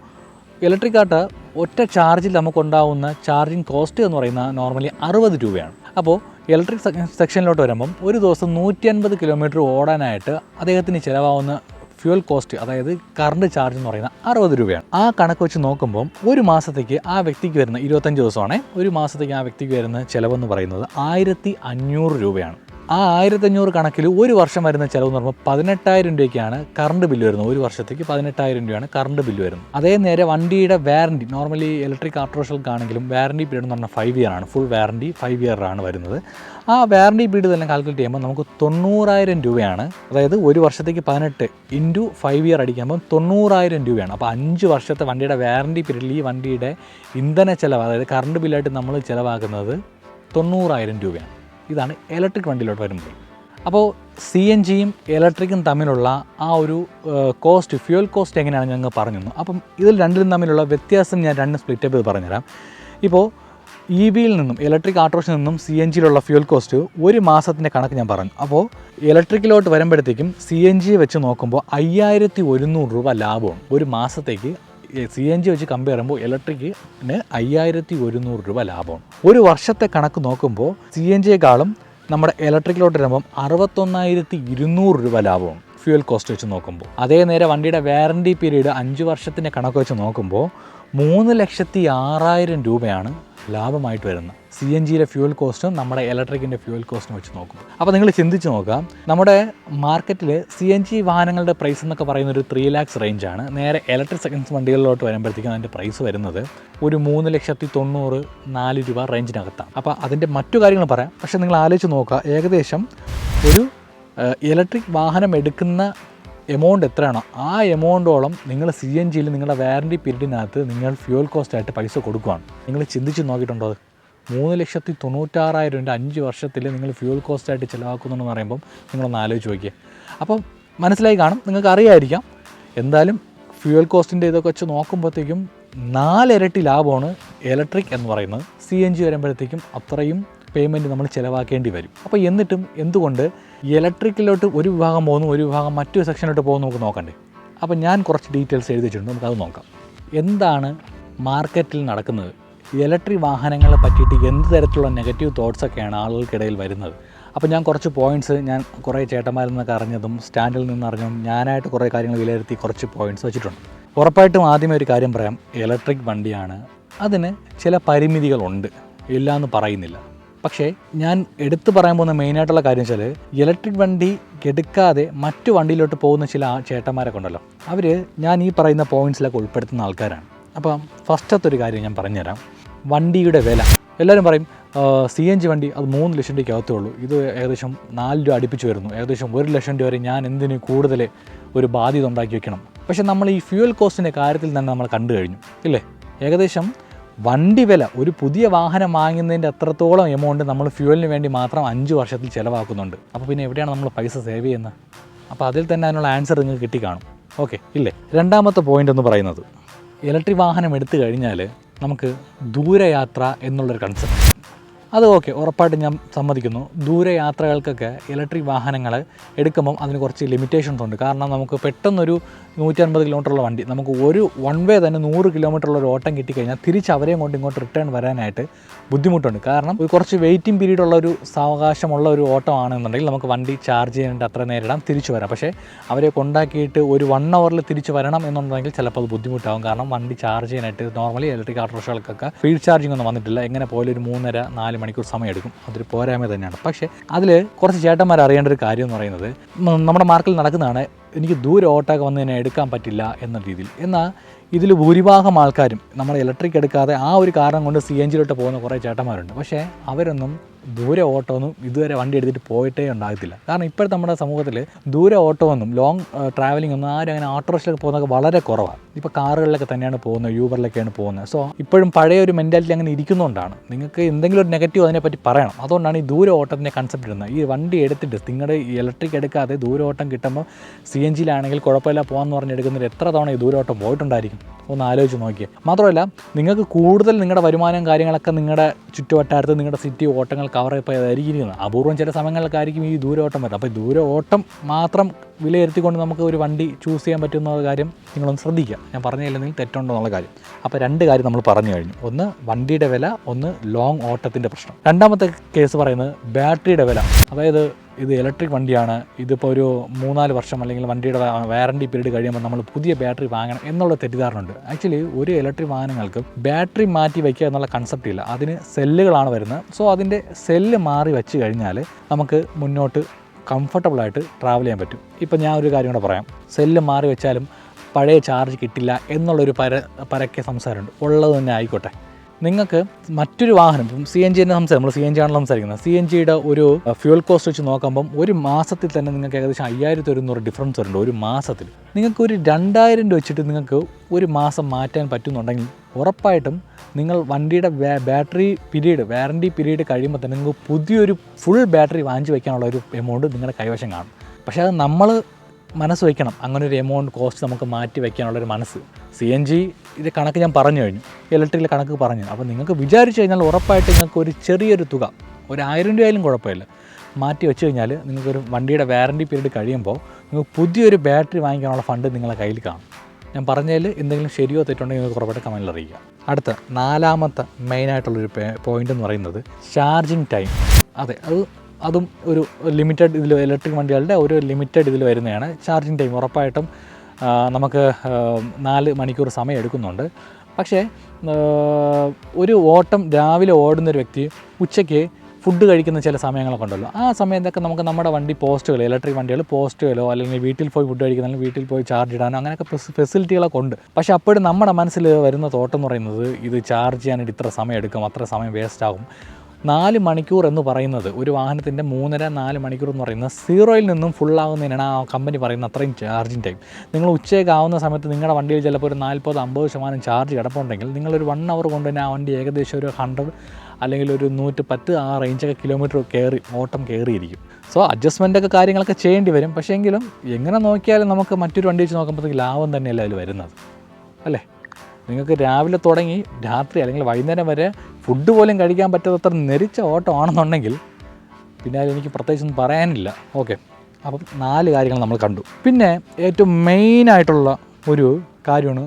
ഇലക്ട്രിക് ആട്ടോ ഒറ്റ ചാർജിൽ നമുക്കുണ്ടാവുന്ന ചാർജിങ് കോസ്റ്റ് എന്ന് പറയുന്ന നോർമലി അറുപത് രൂപയാണ്. അപ്പോൾ ഇലക്ട്രിക് സെക്ഷനിലോട്ട് വരുമ്പം ഒരു ദിവസം നൂറ്റി അൻപത് കിലോമീറ്റർ ഓടാനായിട്ട് അദ്ദേഹത്തിന് ചിലവാകുന്ന ഫ്യൂൽ കോസ്റ്റ് അതായത് കറണ്ട് ചാർജ് എന്ന് പറയുന്ന അറുപത് രൂപയാണ്. ആ കണക്ക് വെച്ച് നോക്കുമ്പോൾ ഒരു മാസത്തേക്ക് ആ വ്യക്തിക്ക് വരുന്ന ഇരുപത്തഞ്ച് ദിവസമാണേ ഒരു മാസത്തേക്ക് ആ വ്യക്തിക്ക് വരുന്ന ചിലവെന്ന് പറയുന്നത് ആയിരത്തി അഞ്ഞൂറ് രൂപയാണ്. ആ ആയിരത്തഞ്ഞൂറ് കണക്കിൽ ഒരു വർഷം വരുന്ന ചിലവ് എന്ന് പറയുമ്പോൾ പതിനെട്ടായിരം രൂപയ്ക്കാണ് കറണ്ട് ബില്ല് വരുന്നത്. ഒരു വർഷത്തേക്ക് പതിനെട്ടായിരം രൂപയാണ് കറണ്ട് ബില്ല് വരുന്നത്. അതേ നേരെ വണ്ടിയുടെ വാറണ്ടി നോർമലി ഇലക്ട്രിക് ആണെങ്കിലും വാറണ്ടി പീരീഡ് എന്ന് പറഞ്ഞാൽ ഫൈവ് ഇയർ ആണ്. ഫുൾ വാറണ്ടി ഫൈവ് ഇയറാണ് വരുന്നത്. ആ വാറണ്ടി പീരീഡ് തന്നെ കാൽക്കുലേറ്റ് ചെയ്യുമ്പോൾ നമുക്ക് തൊണ്ണൂറായിരം രൂപയാണ്. അതായത് ഒരു വർഷത്തേക്ക് പതിനെട്ട് ഇന്റു ഫൈവ് ഇയർ അടിക്കുമ്പോൾ തൊണ്ണൂറായിരം രൂപയാണ്. അപ്പോൾ അഞ്ച് വർഷത്തെ വണ്ടിയുടെ വാറണ്ടി പീരീഡിൽ ഈ വണ്ടിയുടെ ഇന്ധന ചിലവ് അതായത് കറണ്ട് ബില്ലായിട്ട് നമ്മൾ ചിലവാക്കുന്നത് തൊണ്ണൂറായിരം രൂപയാണ്. ഇതാണ് ഇലക്ട്രിക് വണ്ടിയിലോട്ട് വരുമ്പോൾ. അപ്പോൾ സി എൻ ജിയും ഇലക്ട്രിക്കും തമ്മിലുള്ള ആ ഒരു കോസ്റ്റ് ഫ്യൂൽ കോസ്റ്റ് എങ്ങനെയാണ് ഞങ്ങൾ പറഞ്ഞു അപ്പം ഇതിൽ രണ്ടിലും തമ്മിലുള്ള വ്യത്യാസം ഞാൻ രണ്ട് സ്പ്ലിറ്റ് ചെയ്ത് പറഞ്ഞുതരാം. ഇപ്പോൾ ഇ വിയിൽ നിന്നും ഇലക്ട്രിക് ഓട്ടോറിക്ഷയിൽ നിന്നും സി എൻ ജിയിലുള്ള ഫ്യൂൽ കോസ്റ്റ് ഒരു മാസത്തിന്റെ കണക്ക് ഞാൻ പറഞ്ഞു. അപ്പോൾ ഇലക്ട്രിക്കിലോട്ട് വരുമ്പോഴത്തേക്കും സി എൻ ജി വെച്ച് നോക്കുമ്പോൾ അയ്യായിരത്തി ഒരുന്നൂറ് രൂപ ലാഭമാണ് ഒരു മാസത്തേക്ക് സി എൻ ജി വെച്ച് കമ്പയർ ചെയ്യുമ്പോൾ ഇലക്ട്രിക്കിന് അയ്യായിരത്തി ഒരുന്നൂറ് രൂപ ലാഭമാണ്. ഒരു വർഷത്തെ കണക്ക് നോക്കുമ്പോൾ സി എൻ ജിയെക്കാളും നമ്മുടെ ഇലക്ട്രിക്കിലോട്ട് വരുമ്പം അറുപത്തൊന്നായിരത്തി ഇരുന്നൂറ് രൂപ ലാഭമാണ് ഫ്യൂൽ കോസ്റ്റ് വെച്ച് നോക്കുമ്പോൾ. അതേ നേരെ വണ്ടിയുടെ വാറണ്ടി പീരീഡ് അഞ്ച് വർഷത്തിന്റെ കണക്ക് വെച്ച് നോക്കുമ്പോൾ മൂന്ന് ലക്ഷത്തി ആറായിരം രൂപയാണ് ലാഭമായിട്ട് വരുന്നത്. സി എൻ ജിയിലെ ഫ്യൂൽ കോസ്റ്റും നമ്മുടെ ഇലക്ട്രിക്കിന്റെ ഫ്യൂൽ കോസ്റ്റും വെച്ച് നോക്കും. അപ്പോൾ നിങ്ങൾ ചിന്തിച്ച് നോക്കാം നമ്മുടെ മാർക്കറ്റിൽ സി എൻ ജി വാഹനങ്ങളുടെ പ്രൈസ് എന്നൊക്കെ പറയുന്ന ഒരു ത്രീ ലാക്സ് റേഞ്ചാണ് നേരെ ഇലക്ട്രിക് സെക്കൻഡ്സ് വണ്ടികളിലോട്ട് വരുമ്പോഴത്തേക്കും അതിന്റെ പ്രൈസ് വരുന്നത്. ഒരു മൂന്ന് ലക്ഷത്തി തൊണ്ണൂറ് നാല് രൂപ റേഞ്ചിനകത്താണ് അപ്പോൾ അതിന്റെ മറ്റു കാര്യങ്ങൾ പറയാം. പക്ഷേ നിങ്ങൾ ആലോചിച്ച് നോക്കുക ഏകദേശം ഒരു ഇലക്ട്രിക് വാഹനം എടുക്കുന്ന എമൗണ്ട് എത്രയാണോ ആ എമൗണ്ടോളം നിങ്ങൾ സി എൻ ജിയിൽ നിങ്ങളുടെ വാറണ്ടി പീരീഡിനകത്ത് നിങ്ങൾ ഫ്യൂൽ കോസ്റ്റായിട്ട് പൈസ കൊടുക്കുകയാണ് നിങ്ങൾ ചിന്തിച്ച് നോക്കിയിട്ടുണ്ടോ അത്? മൂന്ന് ലക്ഷത്തി തൊണ്ണൂറ്റാറായിരം രൂപ അഞ്ച് വർഷത്തിൽ നിങ്ങൾ ഫ്യൂൽ കോസ്റ്റ് ആയിട്ട് ചിലവാക്കുന്നുണ്ടെന്ന് പറയുമ്പം നിങ്ങളൊന്ന് ആലോചിച്ച് നോക്കിയേ. അപ്പം മനസ്സിലായി കാണും നിങ്ങൾക്ക് അറിയായിരിക്കാം. എന്തായാലും ഫ്യൂൽ കോസ്റ്റിന്റെ ഇതൊക്കെ വെച്ച് നോക്കുമ്പോഴത്തേക്കും നാലിരട്ടി ലാഭമാണ് ഇലക്ട്രിക് എന്ന് പറയുന്നത്. സി എൻ ജി വരുമ്പോഴത്തേക്കും അത്രയും പേയ്മെന്റ് നമ്മൾ ചിലവാക്കേണ്ടി വരും. അപ്പോൾ എന്നിട്ടും എന്തുകൊണ്ട് ഇലക്ട്രിക്കിലോട്ട് ഒരു വിഭാഗം പോകുന്നു ഒരു വിഭാഗം മറ്റൊരു സെക്ഷനിലോട്ട് പോകുന്നു നമുക്ക് നോക്കണ്ടേ? അപ്പോൾ ഞാൻ കുറച്ച് ഡീറ്റെയിൽസ് എഴുതി വെച്ചിട്ടുണ്ട് നമുക്കത് നോക്കാം. എന്താണ് മാർക്കറ്റിൽ നടക്കുന്നത്? ഇലക്ട്രിക് വാഹനങ്ങളെ പറ്റിയിട്ട് എന്ത് തരത്തിലുള്ള നെഗറ്റീവ് തോട്ട്സൊക്കെയാണ് ആളുകൾക്കിടയിൽ വരുന്നത്? അപ്പോൾ ഞാൻ കുറച്ച് പോയിന്റ്സ് ഞാൻ കുറേ ചേട്ടന്മാരിൽ നിന്നൊക്കെ അറിഞ്ഞതും സ്റ്റാൻഡിൽ നിന്ന് അറിഞ്ഞതും ഞാനായിട്ട് കുറേ കാര്യങ്ങൾ വിലയിരുത്തി കുറച്ച് പോയിന്റ്സ് വെച്ചിട്ടുണ്ട്. ഉറപ്പായിട്ടും ആദ്യമേ ഒരു കാര്യം പറയാം. ഇലക്ട്രിക് വണ്ടിയാണ്. അതിന് ചില പരിമിതികളുണ്ട്. ഇല്ല എന്ന് പറയുന്നില്ല. പക്ഷേ ഞാൻ എടുത്തു പറയാൻ പോകുന്ന മെയിനായിട്ടുള്ള കാര്യം വെച്ചാൽ ഇലക്ട്രിക് വണ്ടി എടുക്കാതെ മറ്റു വണ്ടിയിലോട്ട് പോകുന്ന ചില ചേട്ടന്മാരൊക്കെ ഉണ്ടല്ലോ. അവർ ഞാൻ ഈ പറയുന്ന പോയിന്റ്സിലൊക്കെ ഉൾപ്പെടുത്തുന്ന ആൾക്കാരാണ്. അപ്പം ഫസ്റ്റത്തെ ഒരു കാര്യം ഞാൻ പറഞ്ഞുതരാം. വണ്ടിയുടെ വില. എല്ലാവരും പറയും സി എൻ ജി വണ്ടി അത് മൂന്ന് ലക്ഷം രൂപയ്ക്ക് അകത്തേ ഉള്ളൂ. ഇത് ഏകദേശം നാല് രൂപ അടുപ്പിച്ച് വരുന്നു. ഏകദേശം ഒരു ലക്ഷം രൂപ വരെ ഞാൻ എന്തിന് കൂടുതൽ ഒരു ബാധ്യത ഉണ്ടാക്കി വെക്കണം? പക്ഷേ നമ്മൾ ഈ ഫ്യൂവൽ കോസ്റ്റിന്റെ കാര്യത്തിൽ തന്നെ നമ്മൾ കണ്ടു കഴിഞ്ഞു ഇല്ലേ? ഏകദേശം വണ്ടി വില ഒരു പുതിയ വാഹനം വാങ്ങുന്നതിന്റെ അത്രത്തോളം എമൗണ്ട് നമ്മൾ ഫ്യൂവലിന് വേണ്ടി മാത്രം അഞ്ച് വർഷത്തിൽ ചിലവാക്കുന്നുണ്ട്. അപ്പോൾ പിന്നെ എവിടെയാണ് നമ്മൾ പൈസ സേവ് ചെയ്യുന്നത്? അപ്പോൾ അതിൽ തന്നെ അതിനുള്ള ആൻസർ നിങ്ങൾക്ക് കിട്ടിക്കാണും. ഓക്കെ ഇല്ലേ? രണ്ടാമത്തെ പോയിന്റ് എന്ന് പറയുന്നത് ഇലക്ട്രിക് വാഹനം എടുത്തു കഴിഞ്ഞാൽ നമുക്ക് ദൂരയാത്ര എന്നുള്ളൊരു കൺസെപ്റ്റ് അത് ഓക്കെ ഉറപ്പായിട്ടും ഞാൻ സമ്മതിക്കുന്നു. ദൂരയാത്രകൾക്കൊക്കെ ഇലക്ട്രിക് വാഹനങ്ങൾ എടുക്കുമ്പം അതിന് കുറച്ച് ലിമിറ്റേഷൻസ് ഉണ്ട്. കാരണം നമുക്ക് പെട്ടെന്നൊരു നൂറ്റൻപത് കിലോമീറ്ററുള്ള വണ്ടി നമുക്ക് ഒരു വൺ വേ തന്നെ നൂറ് കിലോമീറ്ററുള്ള ഒരു ഓട്ടം കിട്ടിക്കഴിഞ്ഞാൽ തിരിച്ച് അവരെയും കൊണ്ട് ഇങ്ങോട്ട് റിട്ടേൺ വരാനായിട്ട് ബുദ്ധിമുട്ടുണ്ട്. കാരണം ഒരു കുറച്ച് വെയിറ്റിംഗ് പീരീഡ് ഉള്ള ഒരു സാവകാശമുള്ള ഒരു ഓട്ടമാണെന്നുണ്ടെങ്കിൽ നമുക്ക് വണ്ടി ചാർജ് ചെയ്യാനായിട്ട് അത്ര നേരിടാം തിരിച്ചു വരാം. പക്ഷേ അവരെ കൊണ്ടാക്കിയിട്ട് ഒരു വൺ അവറിൽ തിരിച്ചു വരണം എന്നുണ്ടെങ്കിൽ ചിലപ്പോൾ അത് ബുദ്ധിമുട്ടാകും കാരണം വണ്ടി ചാർജ് ചെയ്യാനായിട്ട് നോർമലി ഇലക്ട്രിക് ഓട്ടോറിക്ഷകൾക്കൊക്കെ ഫ്രീ ചാർജിംഗ് ഒന്നും വന്നിട്ടില്ല. എങ്ങനെ പോലും ഒരു മൂന്നര നാല് മണിക്കൂർ സമയമെടുക്കും. അതൊരു പോരായ്മ തന്നെയാണ്. പക്ഷേ അതിൽ കുറച്ച് ചേട്ടന്മാർ അറിയേണ്ട ഒരു കാര്യം എന്ന് പറയുന്നത് നമ്മുടെ മാർക്കിൽ നടക്കുന്നതാണ് എനിക്ക് ദൂരെ ഓട്ടൊക്കെ വന്ന് തന്നെ എടുക്കാൻ പറ്റില്ല എന്ന രീതിയിൽ. എന്നാൽ ഇതിൽ ഭൂരിഭാഗം ആൾക്കാരും നമ്മൾ ഇലക്ട്രിക് എടുക്കാതെ ആ ഒരു കാരണം കൊണ്ട് സി എൻ ജിയിലോട്ട് പോകുന്ന കുറേ ചേട്ടന്മാരുണ്ട്. പക്ഷേ അവരൊന്നും ദൂരെ ഓട്ടമൊന്നും ഇതുവരെ വണ്ടി എടുത്തിട്ട് പോയിട്ടേ ഉണ്ടാകത്തില്ല. കാരണം ഇപ്പോഴത്തെ നമ്മുടെ സമൂഹത്തിൽ ദൂരെ ഓട്ടമൊന്നും ലോങ് ട്രാവലിംഗ് ഒന്നും ആരും അങ്ങനെ ഓട്ടോറിക്ഷയിലൊക്കെ പോകുന്നതൊക്കെ വളരെ കുറവാണ് ഇപ്പോൾ കാറുകളിലൊക്കെ തന്നെയാണ് പോകുന്നത് യൂബറിലൊക്കെയാണ് പോകുന്നത്. സോ ഇപ്പോഴും പഴയ ഒരു മെന്റാലിറ്റി അങ്ങനെ ഇരിക്കുന്നതുകൊണ്ടാണ് നിങ്ങൾക്ക് എന്തെങ്കിലും ഒരു നെഗറ്റീവ് അതിനെപ്പറ്റി പറയണം. അതുകൊണ്ടാണ് ഈ ദൂരെ ഓട്ടത്തിന്റെ കൺസെപ്റ്റ് ഇടുന്നത്. ഈ വണ്ടി എടുത്തിട്ട് നിങ്ങളുടെ ഇലക്ട്രിക് എടുക്കാതെ ദൂരെ ഓട്ടം കിട്ടുമ്പോൾ സി എൻ ജിയിലാണെങ്കിൽ കുഴപ്പമില്ല പോകാമെന്ന് പറഞ്ഞ് എടുക്കുന്നതിൽ എത്ര തവണ ഈ ദൂരെ ഓട്ടം പോയിട്ടുണ്ടായിരിക്കും? ഒന്ന് ആലോചിച്ച് നോക്കിയേ. മാത്രമല്ല നിങ്ങൾക്ക് കൂടുതൽ നിങ്ങളുടെ വരുമാനം കാര്യങ്ങളൊക്കെ നിങ്ങളുടെ ചുറ്റുവട്ടാരത്ത് നിങ്ങളുടെ സിറ്റി ഓട്ടങ്ങൾ കവർ ചെയ്തായിരിക്കും ഇരിക്കുന്നത് അപൂർവം ചില സമയങ്ങൾക്കായിരിക്കും ഈ ദൂര ഓട്ടം വരുന്നത്. അപ്പോൾ ദൂര ഓട്ടം മാത്രം വിലയിരുത്തിക്കൊണ്ട് നമുക്ക് ഒരു വണ്ടി ചൂസ് ചെയ്യാൻ പറ്റുന്ന കാര്യം നിങ്ങളൊന്ന് ശ്രദ്ധിക്കുക. ഞാൻ പറഞ്ഞില്ലെങ്കിൽ തെറ്റുണ്ടോ എന്നുള്ള കാര്യം. അപ്പോൾ രണ്ട് കാര്യം നമ്മൾ പറഞ്ഞു കഴിഞ്ഞു. ഒന്ന് വണ്ടിയുടെ വില. ഒന്ന് ലോങ് ഓട്ടത്തിന്റെ പ്രശ്നം. രണ്ടാമത്തെ കേസ് പറയുന്നത് ബാറ്ററിയുടെ വില. അതായത് ഇത് ഇലക്ട്രിക് വണ്ടിയാണ്. ഇതിപ്പോൾ ഒരു മൂന്നാൽ വർഷം അല്ലെങ്കിൽ വണ്ടിയുടെ വാറണ്ടി പീരീഡ് കഴിയുമ്പോൾ നമ്മൾ പുതിയ ബാറ്ററി വാങ്ങണം എന്നുള്ള തെറ്റിദ്ധാരണ ഉണ്ട് ആക്ച്വലി ഒരു ഇലക്ട്രിക് വാഹനങ്ങൾക്ക് ബാറ്ററി മാറ്റി വയ്ക്കുക എന്നുള്ള കൺസെപ്റ്റ് ഇല്ല. അതിന് സെല്ലുകളാണ് വരുന്നത്. സോ അതിന്റെ സെല്ല് മാറി വെച്ച് കഴിഞ്ഞാൽ നമുക്ക് മുന്നോട്ട് കംഫർട്ടബിളായിട്ട് ട്രാവൽ ചെയ്യാൻ പറ്റും. ഇപ്പം ഞാൻ ഒരു കാര്യം കൂടെ പറയാം. സെല്ല് മാറി വെച്ചാലും പഴയ ചാർജ് കിട്ടില്ല എന്നുള്ളൊരു പര പരക്കെ സംസാരമുണ്ട്. ഉള്ളത് തന്നെ ആയിക്കോട്ടെ. നിങ്ങൾക്ക് മറ്റൊരു വാഹനം ഇപ്പം സി എൻ ജിന്റെ സംസാരം നമ്മൾ സി എൻ ജി ആണല്ലോ സംസാരിക്കുന്നത്. സി എൻ ജിയുടെ ഒരു ഫ്യൂൽ കോസ്റ്റ് വെച്ച് നോക്കുമ്പം ഒരു മാസത്തിൽ തന്നെ നിങ്ങൾക്ക് ഏകദേശം അയ്യായിരത്തി ഒരുന്നൂറ് ഡിഫറൻസ് വരുന്നുണ്ട് ഒരു മാസത്തിൽ. നിങ്ങൾക്ക് ഒരു രണ്ടായിരം രൂപ വെച്ചിട്ട് നിങ്ങൾക്ക് ഒരു മാസം മാറ്റാൻ പറ്റുന്നുണ്ടെങ്കിൽ ഉറപ്പായിട്ടും നിങ്ങൾ വണ്ടിയുടെ ബാറ്ററി പീരീഡ് വാറണ്ടി പീരീഡ് കഴിയുമ്പോൾ തന്നെ നിങ്ങൾക്ക് പുതിയൊരു ഫുൾ ബാറ്ററി വാങ്ങിച്ച് വയ്ക്കാനുള്ള ഒരു എമൗണ്ട് നിങ്ങളുടെ കൈവശം കാണും. പക്ഷേ അത് നമ്മൾ മനസ്സ് വയ്ക്കണം. അങ്ങനെ ഒരു എമൗണ്ട് കോസ്റ്റ് നമുക്ക് മാറ്റി വയ്ക്കാനുള്ളൊരു മനസ്സ്. സി എൻ ജി ഇത് കണക്ക് ഞാൻ പറഞ്ഞു കഴിഞ്ഞു. ഇലക്ട്രിക്കിലെ കണക്ക് പറഞ്ഞു. അപ്പോൾ നിങ്ങൾക്ക് വിചാരിച്ചു കഴിഞ്ഞാൽ ഉറപ്പായിട്ട് നിങ്ങൾക്ക് ഒരു ചെറിയൊരു തുക ഒരു ആയിരം രൂപയായാലും കുഴപ്പമില്ല. മാറ്റി വെച്ച് കഴിഞ്ഞാൽ നിങ്ങൾക്കൊരു വണ്ടിയുടെ വാറണ്ടി പീരീഡ് കഴിയുമ്പോൾ നിങ്ങൾക്ക് പുതിയൊരു ബാറ്ററി വാങ്ങിക്കാനുള്ള ഫണ്ട് നിങ്ങളെ കയ്യിൽ കാണും. ഞാൻ പറഞ്ഞതിൽ എന്തെങ്കിലും ശരിയോ തെറ്റുണ്ടെങ്കിൽ നിങ്ങൾക്ക് ഉറപ്പായിട്ട് കമന്റിൽ അറിയിക്കുക അടുത്ത നാലാമത്തെ മെയിനായിട്ടുള്ളൊരു പോയിന്റ് എന്ന് പറയുന്നത് ചാർജിങ് ടൈം അതെ അത് അതും ഒരു ലിമിറ്റഡ് ഇതിൽ ഇലക്ട്രിക് വണ്ടികളുടെ ഒരു ലിമിറ്റഡ് ഇതിൽ വരുന്നതാണ്. ചാർജിങ് ടൈം ഉറപ്പായിട്ടും നമുക്ക് നാല് മണിക്കൂർ സമയം എടുക്കുന്നുണ്ട്. പക്ഷേ ഒരു ഓട്ടം രാവിലെ ഓടുന്ന ഒരു വ്യക്തി ഉച്ചയ്ക്ക് ഫുഡ് കഴിക്കുന്ന ചില സമയങ്ങളൊക്കെ ഉണ്ടല്ലോ. ആ സമയത്തൊക്കെ നമുക്ക് നമ്മുടെ വണ്ടി പോസ്റ്റുകൾ ഇലക്ട്രിക് വണ്ടികൾ പോസ്റ്റുകളോ അല്ലെങ്കിൽ വീട്ടിൽ പോയി ഫുഡ് കഴിക്കുന്ന വീട്ടിൽ പോയി ചാർജ് ഇടാനോ അങ്ങനെയൊക്കെ ഫെസിലിറ്റികളൊക്കെ ഉണ്ട്. പക്ഷേ അപ്പോഴും നമ്മുടെ മനസ്സിൽ വരുന്ന തോട്ടം എന്ന് പറയുന്നത് ഇത് ചാർജ് ചെയ്യാനായിട്ട് ഇത്ര സമയം എടുക്കും അത്ര സമയം വേസ്റ്റ് ആകും. നാല് മണിക്കൂർ എന്ന് പറയുന്നത് ഒരു വാഹനത്തിന്റെ മൂന്നര നാല് മണിക്കൂർ എന്ന് പറയുന്നത് സീറോയിൽ നിന്നും ഫുള്ളാകുന്നതിനാണ് ആ കമ്പനി പറയുന്ന അത്രയും ചാർജിങ് ടൈം നിങ്ങൾ ഉച്ചയൊക്കെ ആവുന്ന സമയത്ത് നിങ്ങളുടെ വണ്ടിയിൽ ചിലപ്പോൾ ഒരു നാൽപ്പത് അമ്പത് ശതമാനം ചാർജ് കിടപ്പുണ്ടെങ്കിൽ നിങ്ങളൊരു വൺ അവർ കൊണ്ട് തന്നെ ആ വണ്ടി ഏകദേശം ഒരു ഹൺഡ്രഡ് അല്ലെങ്കിൽ ഒരു നൂറ്റി പത്ത് ആ റേഞ്ചൊക്കെ കിലോമീറ്റർ കയറി ഓട്ടം കയറിയിരിക്കും. സോ അഡ്ജസ്റ്റ്മെന്റൊക്കെ കാര്യങ്ങളൊക്കെ ചെയ്യേണ്ടി വരും. പക്ഷേ എങ്കിലും എങ്ങനെ നോക്കിയാലും നമുക്ക് മറ്റൊരു വണ്ടി വെച്ച് നോക്കുമ്പോഴത്തേക്ക് ലാഭം തന്നെയല്ല അതിൽ വരുന്നത്? അല്ലേ? നിങ്ങൾക്ക് രാവിലെ തുടങ്ങി രാത്രി അല്ലെങ്കിൽ വൈകുന്നേരം വരെ ഫുഡ് പോലും കഴിക്കാൻ പറ്റാത്തത്ര നെരിച്ച ഓട്ടം ആണെന്നുണ്ടെങ്കിൽ പിന്നെ അതെനിക്ക് പ്രത്യേകിച്ചൊന്നും പറയാനില്ല. ഓക്കെ അപ്പം നാല് കാര്യങ്ങൾ നമ്മൾ കണ്ടു. പിന്നെ ഏറ്റവും മെയിനായിട്ടുള്ള ഒരു കാര്യമാണ്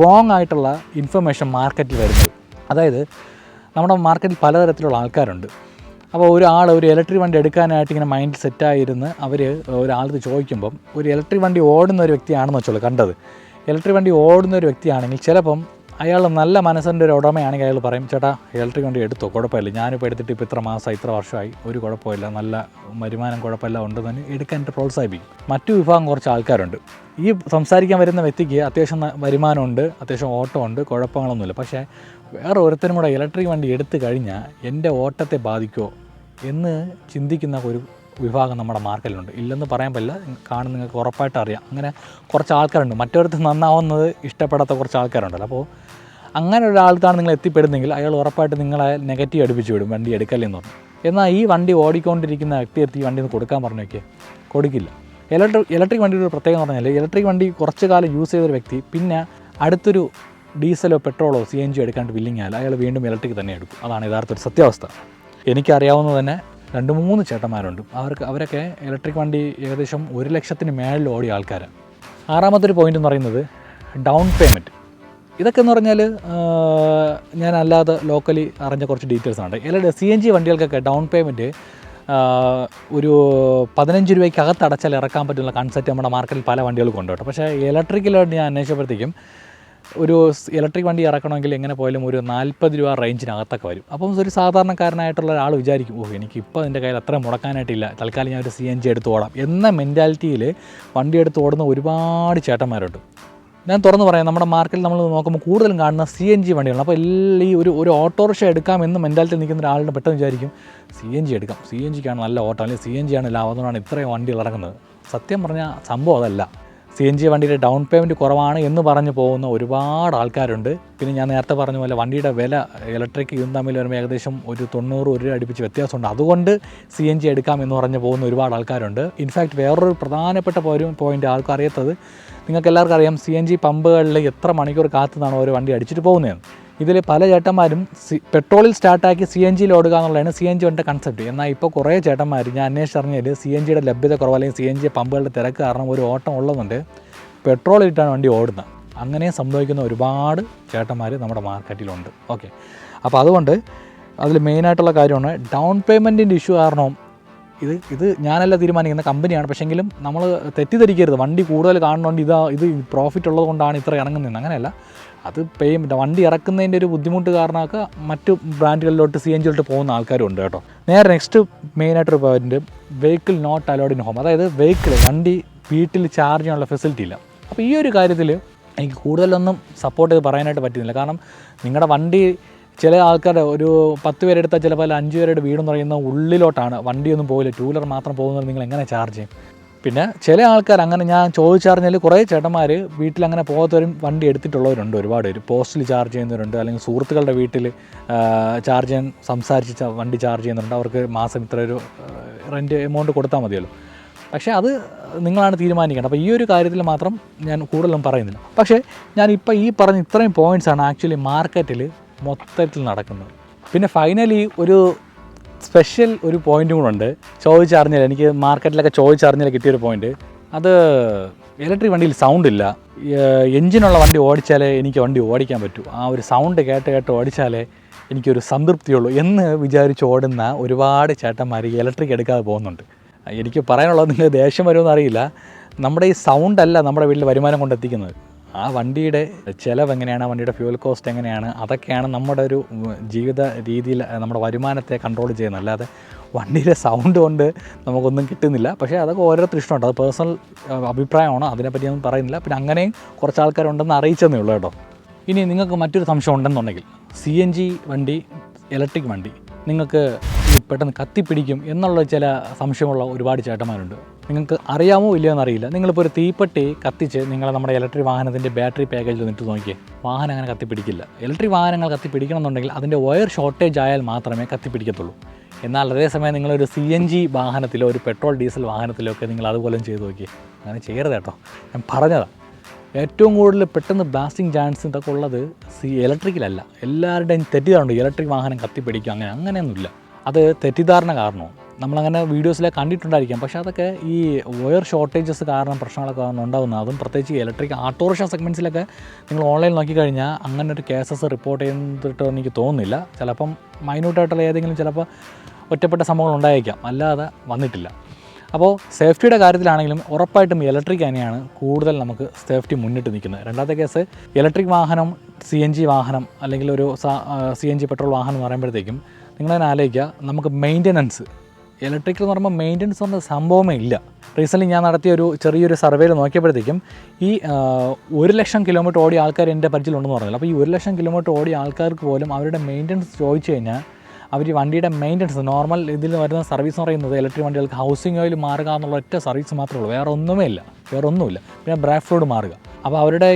റോങ് ആയിട്ടുള്ള ഇൻഫർമേഷൻ മാർക്കറ്റിൽ വരുന്നത്. അതായത് നമ്മുടെ മാർക്കറ്റിൽ പലതരത്തിലുള്ള ആൾക്കാരുണ്ട്. അപ്പോൾ ഒരാൾ ഒരു ഇലക്ട്രിക് വണ്ടി എടുക്കാനായിട്ട് ഇങ്ങനെ മൈൻഡ് സെറ്റായിരുന്ന് അവർ ഒരാളത് ചോദിക്കുമ്പം ഒരു ഇലക്ട്രിക് വണ്ടി ഓടുന്ന ഒരു വ്യക്തിയാണെന്ന് വെച്ചോളൂ കണ്ടത്. ഇലക്ട്രിക് വണ്ടി ഓടുന്ന ഒരു വ്യക്തിയാണെങ്കിൽ ചിലപ്പം അയാൾ നല്ല മനസ്സിന്റെ ഒരു ഉടമയാണെങ്കിൽ അയാൾ പറയും ചേട്ടാ ഇലക്ട്രിക് വണ്ടി എടുത്തോ? കുഴപ്പമില്ല. ഞാനിപ്പോൾ എടുത്തിട്ട് ഇപ്പോൾ ഇത്ര മാസം ഇത്ര വർഷമായി. ഒരു കുഴപ്പമില്ല. നല്ല വരുമാനം കുഴപ്പമില്ല. ഉണ്ടെന്ന് തന്നെ എടുക്കാൻ പ്രോത്സാഹിപ്പിക്കും. മറ്റു വിഭാഗം കുറച്ച് ആൾക്കാരുണ്ട്. ഈ സംസാരിക്കാൻ വരുന്ന വ്യക്തിക്ക് അത്യാവശ്യം വരുമാനമുണ്ട് അത്യാവശ്യം ഓട്ടമുണ്ട് കുഴപ്പങ്ങളൊന്നുമില്ല. പക്ഷേ വേറെ ഒരുത്തരും കൂടെ ഇലക്ട്രിക് വണ്ടി എടുത്തു കഴിഞ്ഞാൽ എന്റെ ഓട്ടത്തെ ബാധിക്കുമോ എന്ന് ചിന്തിക്കുന്ന ഒരു വിഭാഗം നമ്മുടെ മാർക്കറ്റിലുണ്ട്. ഇല്ലെന്ന് പറയാൻ പറ്റില്ല. കാണുന്ന നിങ്ങൾക്ക് ഉറപ്പായിട്ട് അറിയാം. അങ്ങനെ കുറച്ച് ആൾക്കാരുണ്ട്. മറ്റൊരിടത്ത് നന്നാവുന്നത് ഇഷ്ടപ്പെടാത്ത കുറച്ച് ആൾക്കാരുണ്ടല്ലോ. അപ്പോൾ അങ്ങനെ ഒരാൾക്കാണ് നിങ്ങൾ എത്തിപ്പെടുന്നെങ്കിൽ അയാൾ ഉറപ്പായിട്ട് നിങ്ങളെ നെഗറ്റീവ് അടുപ്പിച്ച് വിടും. വണ്ടി എടുക്കല്ലെന്ന് പറഞ്ഞു. എന്നാൽ ഈ വണ്ടി ഓടിക്കൊണ്ടിരിക്കുന്ന വ്യക്തി എടുത്ത് ഈ വണ്ടി ഒന്ന് കൊടുക്കാൻ പറഞ്ഞൊക്കെ കൊടുക്കില്ല. ഇലക്ട്രിക് ഇലക്ട്രിക് വണ്ടിയുടെ ഒരു പ്രത്യേകത പറഞ്ഞാൽ ഇലക്ട്രിക് വണ്ടി കുറച്ച് കാലം യൂസ് ചെയ്തൊരു വ്യക്തി പിന്നെ അടുത്തൊരു ഡീസലോ പെട്രോളോ സി എൻ ജി എടുക്കാണ്ട് വില്ലിങ്ങാൽ അയാൾ വീണ്ടും ഇലക്ട്രിക് തന്നെ എടുക്കും. അതാണ് യഥാർത്ഥ ഒരു സത്യാവസ്ഥ. എനിക്കറിയാവുന്ന തന്നെ രണ്ട് മൂന്ന് ചേട്ടന്മാരുണ്ട്. അവർക്ക് അവരൊക്കെ ഇലക്ട്രിക് വണ്ടി ഏകദേശം ഒരു ലക്ഷത്തിന് മേളിൽ ഓടിയ ആൾക്കാരാണ് ആറാമത്തെ പോയിന്റ് എന്ന് പറയുന്നത് ഡൗൺ പേയ്മെന്റ് ഇതൊക്കെ എന്ന് പറഞ്ഞാൽ ഞാൻ അല്ലാതെ ലോക്കലി അറിഞ്ഞ കുറച്ച് ഡീറ്റെയിൽസ് ആണ്. എല്ലാ സി എൻ ജി വണ്ടികൾക്കൊക്കെ ഡൗൺ പേയ്മെന്റ് ഒരു പതിനഞ്ച് രൂപയ്ക്ക് അകത്ത് അടച്ചാൽ ഇറക്കാൻ പറ്റുന്ന കൺസെപ്റ്റ് നമ്മുടെ മാർക്കറ്റിൽ പല വണ്ടികൾക്കും ഉണ്ട് കേട്ടോ. പക്ഷേ ഇലക്ട്രിക്കലായിട്ട് ഞാൻ അന്വേഷിച്ചപ്പോഴത്തേക്കും ഒരു ഇലക്ട്രിക് വണ്ടി ഇറക്കണമെങ്കിൽ എങ്ങനെ പോയാലും ഒരു നാൽപ്പത് രൂപ റേഞ്ചിനകത്തൊക്കെ വരും. അപ്പം ഒരു സാധാരണക്കാരനായിട്ടുള്ള ഒരാൾ വിചാരിക്കും ഓ എനിക്ക് ഇപ്പോൾ എന്റെ കയ്യിൽ അത്ര മുടക്കാനായിട്ടില്ല. തൽക്കാലം ഞാൻ ഒരു സി എൻ ജി എടുത്ത് ഓടാം. എന്ന മെന്റാലിറ്റിയിൽ വണ്ടി എടുത്ത് ഓടുന്ന ഒരുപാട് ചേട്ടന്മാരുണ്ട്. ഞാൻ തുറന്നു പറയാം നമ്മുടെ മാർക്കറ്റിൽ നമ്മൾ നോക്കുമ്പോൾ കൂടുതലും കാണുന്ന സി എൻ ജി വണ്ടികളാണ്. അപ്പോൾ എല്ലാ ഈ ഒരു ഒരു ഓട്ടോറിക്ഷ എടുക്കാം എന്ന് മെന്റാലിറ്റി നിൽക്കുന്ന ഒരാളിന് പെട്ടെന്ന് വിചാരിക്കും സി എൻ ജി എടുക്കാം. സി എൻ ജിക്കാണ് നല്ല ഓട്ടോ അല്ലെങ്കിൽ സി എൻ ജി ആണ് ലാഭം. അതുകൊണ്ടാണ് ഇത്രയും വണ്ടികൾ ഇറങ്ങുന്നത് സത്യം പറഞ്ഞാൽ സംഭവം അതല്ല. സി എൻ ജി വണ്ടിയുടെ ഡൗൺ പേയ്മെന്റ് കുറവാണ് എന്ന് പറഞ്ഞു പോകുന്ന ഒരുപാട് ആൾക്കാരുണ്ട്. പിന്നെ ഞാൻ നേരത്തെ പറഞ്ഞ പോലെ വണ്ടിയുടെ വില ഇലക്ട്രിക് ഇതും തമ്മിൽ വരുമ്പോൾ ഏകദേശം ഒരു തൊണ്ണൂറ് ഒരു അടുപ്പിച്ച് വ്യത്യാസമുണ്ട്. അതുകൊണ്ട് സി എൻ ജി എടുക്കാം എന്ന് പറഞ്ഞു പോകുന്ന ഒരുപാട് ആൾക്കാരുണ്ട്. ഇൻഫാക്റ്റ് വേറൊരു പ്രധാനപ്പെട്ട ഒരു പോയിന്റ് ആൾക്കാർ അറിയാത്തത് നിങ്ങൾക്ക് എല്ലാവർക്കും അറിയാം സി എൻ ജി പമ്പുകളിൽ എത്ര മണിക്കൂർ കാത്തുനിന്നാണ് ഓരോ വണ്ടി അടിച്ചിട്ട് പോകുന്നത്? ഇതിൽ പല ചേട്ടന്മാരും സി പെട്രോളിൽ സ്റ്റാർട്ടാക്കി സി എൻ ജിയിൽ ഓടുക എന്നുള്ളതാണ് സി എൻ ജിയുടെ കൺസെപ്റ്റ് എന്നാൽ ഇപ്പോൾ കുറേ ചേട്ടന്മാർ ഞാൻ അന്വേഷിച്ചറിഞ്ഞാൽ സി എൻ ജിയുടെ ലഭ്യത കുറവ് അല്ലെങ്കിൽ സി എൻ ജി പമ്പുകളുടെ തിരക്ക് കാരണം ഒരു ഓട്ടം ഉള്ളതുകൊണ്ട് പെട്രോൾ ഇട്ടാണ് വണ്ടി ഓടുന്നത്. അങ്ങനെ സംഭവിക്കുന്ന ഒരുപാട് ചേട്ടന്മാർ നമ്മുടെ മാർക്കറ്റിലുണ്ട്. ഓക്കെ. അപ്പോൾ അതുകൊണ്ട് അതിൽ മെയിനായിട്ടുള്ള കാര്യമാണ് ഡൗൺ പേയ്മെന്റിന്റെ ഇഷ്യൂ കാരണം ഇത് ഇത് ഞാനല്ല തീരുമാനിക്കുന്ന കമ്പനിയാണ് പക്ഷേങ്കിലും നമ്മൾ തെറ്റിദ്ധരിക്കരുത്. വണ്ടി കൂടുതൽ കാണുന്നതുകൊണ്ട് ഇതാ ഇത് പ്രോഫിറ്റ് ഉള്ളത് കൊണ്ടാണ് ഇത്ര ഇറങ്ങുന്നത് അങ്ങനെയല്ല. അത് പേയ്മെന്റ് വണ്ടി ഇറക്കുന്നതിന്റെ ഒരു ബുദ്ധിമുട്ട് കാരണമൊക്കെ മറ്റ് ബ്രാൻഡുകളിലോട്ട് സി എൻ ജിയിലോട്ട് പോകുന്ന ആൾക്കാരും ഉണ്ട് കേട്ടോ. നേരെ next മെയിനായിട്ടൊരു point vehicle not allowed in home അതായത് വെഹിക്കിൾ വണ്ടി വീട്ടിൽ ചാർജ് ചെയ്യാനുള്ള ഫെസിലിറ്റി ഇല്ല. അപ്പോൾ ഈ ഒരു കാര്യത്തിൽ എനിക്ക് കൂടുതലൊന്നും സപ്പോർട്ട് ചെയ്ത് പറയാനായിട്ട് പറ്റുന്നില്ല. കാരണം നിങ്ങളുടെ വണ്ടി ചില ആൾക്കാരുടെ ഒരു പത്ത് പേരെടുത്താൽ ചിലപ്പോൾ അഞ്ച് പേരുടെ വീടെന്ന് പറയുന്ന ഉള്ളിലോട്ടാണ് വണ്ടിയൊന്നും പോകില്ല ടൂ വീലർ മാത്രം പോകുന്നത് നിങ്ങൾ എങ്ങനെ ചാർജ് ചെയ്യും? പിന്നെ ചില ആൾക്കാർ അങ്ങനെ ഞാൻ ചോദിച്ചറിഞ്ഞാൽ കുറേ ചേട്ടന്മാർ വീട്ടിലങ്ങനെ പോകാത്തവരും വണ്ടി എടുത്തിട്ടുള്ളവരുണ്ട് ഒരുപാട് പേര്. പോസ്റ്റിൽ ചാർജ് ചെയ്യുന്നവരുണ്ട്. അല്ലെങ്കിൽ സുഹൃത്തുക്കളുടെ വീട്ടിൽ ചാർജ് ചെയ്യാൻ സംസാരിച്ച് വണ്ടി ചാർജ് ചെയ്യുന്നുണ്ട് അവർക്ക് മാസം ഇത്ര ഒരു റെന്റ് എമൗണ്ട് കൊടുത്താൽ മതിയല്ലോ. പക്ഷേ അത് നിങ്ങളാണ് തീരുമാനിക്കേണ്ടത്. അപ്പോൾ ഈ ഒരു കാര്യത്തിൽ മാത്രം ഞാൻ കൂടുതലും പറയുന്നില്ല. പക്ഷേ ഞാൻ ഇപ്പോൾ ഈ പറഞ്ഞ ഇത്രയും പോയിന്റ്സാണ് ആക്ച്വലി മാർക്കറ്റിൽ മൊത്തത്തിൽ നടക്കുന്നത്. പിന്നെ ഫൈനലി ഒരു സ്പെഷ്യൽ ഒരു പോയിന്റും കൂടെ ഉണ്ട്. ചോദിച്ചറിഞ്ഞാൽ എനിക്ക് മാർക്കറ്റിലൊക്കെ ചോദിച്ചറിഞ്ഞാൽ കിട്ടിയൊരു പോയിന്റ് അത് ഇലക്ട്രിക് വണ്ടിയിൽ സൗണ്ട് ഇല്ല. എഞ്ചിനുള്ള വണ്ടി ഓടിച്ചാലേ എനിക്ക് വണ്ടി ഓടിക്കാൻ പറ്റൂ. ആ ഒരു സൗണ്ട് കേട്ട് കേട്ട് ഓടിച്ചാലേ എനിക്കൊരു സംതൃപ്തിയുള്ളൂ എന്ന് വിചാരിച്ച് ഓടുന്ന ഒരുപാട് ചേട്ടന്മാർ ഇലക്ട്രിക് എടുക്കാതെ പോകുന്നുണ്ട്. എനിക്ക് പറയാനുള്ളത് നിങ്ങൾ ദേഷ്യം വരുമെന്ന് അറിയില്ല. നമ്മുടെ ഈ സൗണ്ടല്ല നമ്മുടെ വീട്ടിൽ വരുമാനം കൊണ്ടെത്തിക്കുന്നത് ആ വണ്ടിയുടെ ചിലവ് എങ്ങനെയാണ് വണ്ടിയുടെ ഫ്യൂൽ കോസ്റ്റ് എങ്ങനെയാണ് അതൊക്കെയാണ് നമ്മുടെ ഒരു ജീവിത രീതിയിൽ നമ്മുടെ വരുമാനത്തെ കൺട്രോൾ ചെയ്യുന്നത്. അല്ലാതെ വണ്ടിയുടെ സൗണ്ട് കൊണ്ട് നമുക്കൊന്നും കിട്ടുന്നില്ല. പക്ഷേ അതൊക്കെ ഓരോരുത്തർ ഇഷ്ടമുണ്ട് അത് പേഴ്സണൽ അഭിപ്രായമാണ്? അതിനെപ്പറ്റി ഒന്നും പറയുന്നില്ല. പിന്നെ അങ്ങനെയും കുറച്ച് ആൾക്കാരുണ്ടെന്ന് അറിയിച്ചതേ ഉള്ളൂ കേട്ടോ. ഇനി നിങ്ങൾക്ക് മറ്റൊരു സംശയം ഉണ്ടെന്നുണ്ടെങ്കിൽ സി എൻ ജി വണ്ടി ഇലക്ട്രിക് വണ്ടി നിങ്ങൾക്ക് പെട്ടെന്ന് കത്തിപ്പിടിക്കും എന്നുള്ള ചില സംശയമുള്ള ഒരുപാട് ചേട്ടന്മാരുണ്ട്. നിങ്ങൾക്ക് അറിയാമോ ഇല്ലയോ എന്നറിയില്ല നിങ്ങളിപ്പോൾ ഒരു തീപ്പെട്ടി കത്തിച്ച് നിങ്ങൾ നമ്മുടെ ഇലക്ട്രിക് വാഹനത്തിന്റെ ബാറ്ററി പാക്കേജിൽ നിന്നിട്ട് നോക്കിയേ. വാഹനം അങ്ങനെ കത്തിപ്പിടിക്കില്ല. ഇലക്ട്രിക് വാഹനങ്ങൾ കത്തിപ്പിടിക്കണം എന്നുണ്ടെങ്കിൽ അതിന്റെ വയർ ഷോർട്ടേജ് ആയാൽ മാത്രമേ കത്തിപ്പിടിക്കത്തുള്ളൂ. എന്നാൽ അതേസമയം നിങ്ങളൊരു സി എൻ ജി വാഹനത്തിലോ ഒരു പെട്രോൾ ഡീസൽ വാഹനത്തിലോ ഒക്കെ നിങ്ങൾ അതുപോലെ ചെയ്ത് നോക്കി അങ്ങനെ ചെയ്യരുത് കേട്ടോ. ഞാൻ പറഞ്ഞതാണ് ഏറ്റവും കൂടുതൽ പെട്ടെന്ന് ബ്ലാസ്റ്റിംഗ് ചാൻസ് ഇതൊക്കെ ഉള്ളത് സി ഇലക്ട്രിക്കിലല്ല എല്ലാവരുടെയും തെറ്റിദ്ധാരണ ഇലക്ട്രിക് വാഹനം കത്തിപ്പിടിക്കും. അങ്ങനെ അങ്ങനെയൊന്നുമില്ല. അത് തെറ്റിദ്ധാരണ കാരണവും. നമ്മളങ്ങനെ വീഡിയോസിലെ കണ്ടിട്ടുണ്ടായിരിക്കാം. പക്ഷേ അതൊക്കെ ഈ വയർ ഷോർട്ടേജസ് കാരണം പ്രശ്നങ്ങളൊക്കെ ഉണ്ടാകുന്നത് അതും പ്രത്യേകിച്ച് ഇലക്ട്രിക് ഓട്ടോറിക്ഷ സെഗ്മെന്റ്സിലൊക്കെ നിങ്ങൾ ഓൺലൈൻ നോക്കിക്കഴിഞ്ഞാൽ അങ്ങനെ ഒരു കേസസ് റിപ്പോർട്ട് ചെയ്തിട്ട് എനിക്ക് തോന്നുന്നില്ല. ചിലപ്പം മൈന്യൂട്ടായിട്ടുള്ള ഏതെങ്കിലും ചിലപ്പോൾ ഒറ്റപ്പെട്ട സംഭവങ്ങൾ ഉണ്ടായേക്കാം. അല്ലാതെ വന്നിട്ടില്ല. അപ്പോൾ സേഫ്റ്റിയുടെ കാര്യത്തിലാണെങ്കിലും ഉറപ്പായിട്ടും ഇലക്ട്രിക് തന്നെയാണ് കൂടുതൽ നമുക്ക് സേഫ്റ്റി മുന്നിട്ട് നിൽക്കുന്നത്. രണ്ടാമത്തെ കേസ് ഇലക്ട്രിക് വാഹനം സി എൻ ജി വാഹനം അല്ലെങ്കിൽ ഒരു സി എൻ ജി പെട്രോൾ വാഹനം എന്ന് പറയുമ്പോഴത്തേക്കും നിങ്ങളതിനെ ആലോചിക്കുക. നമുക്ക് മെയിന്റനൻസ് ഇലക്ട്രിക് എന്ന് പറയുമ്പോൾ മെയിന്റനൻസ് പറഞ്ഞ സംഭവമേ ഇല്ല. റീസെന്റ് ഞാൻ നടത്തിയ ഒരു ചെറിയൊരു സർവേയിൽ നോക്കിയപ്പോഴത്തേക്കും ഈ ഒരു ലക്ഷം കിലോമീറ്റർ ഓടിയ ആൾക്കാർ എന്റെ പരിചയമുണ്ടെന്ന് പറഞ്ഞില്ല. അപ്പോൾ ഈ ഒരു ലക്ഷം കിലോമീറ്റർ ഓടിയ ആൾക്കാർക്ക് പോലും അവരുടെ മെയിന്റനൻസ് ചോദിച്ചു കഴിഞ്ഞാൽ അവർ വണ്ടിയുടെ മെയിന്റനൻസ് നോർമൽ ഇതിൽ വരുന്ന സർവീസ് എന്ന് പറയുന്നത് ഇലക്ട്രിക് വണ്ടികൾക്ക് ഹൗസിംഗ് ഓയിൽ മാറുക എന്നുള്ള ഒറ്റ സർവീസ് മാത്രമേ ഉള്ളൂ. വേറെ ഒന്നുമേ ഇല്ല. വേറെ ഒന്നുമില്ല. പിന്നെ ബ്രാക്ക് ഫ്ലൂഡ് മാറുക. അപ്പോൾ അവരുടെ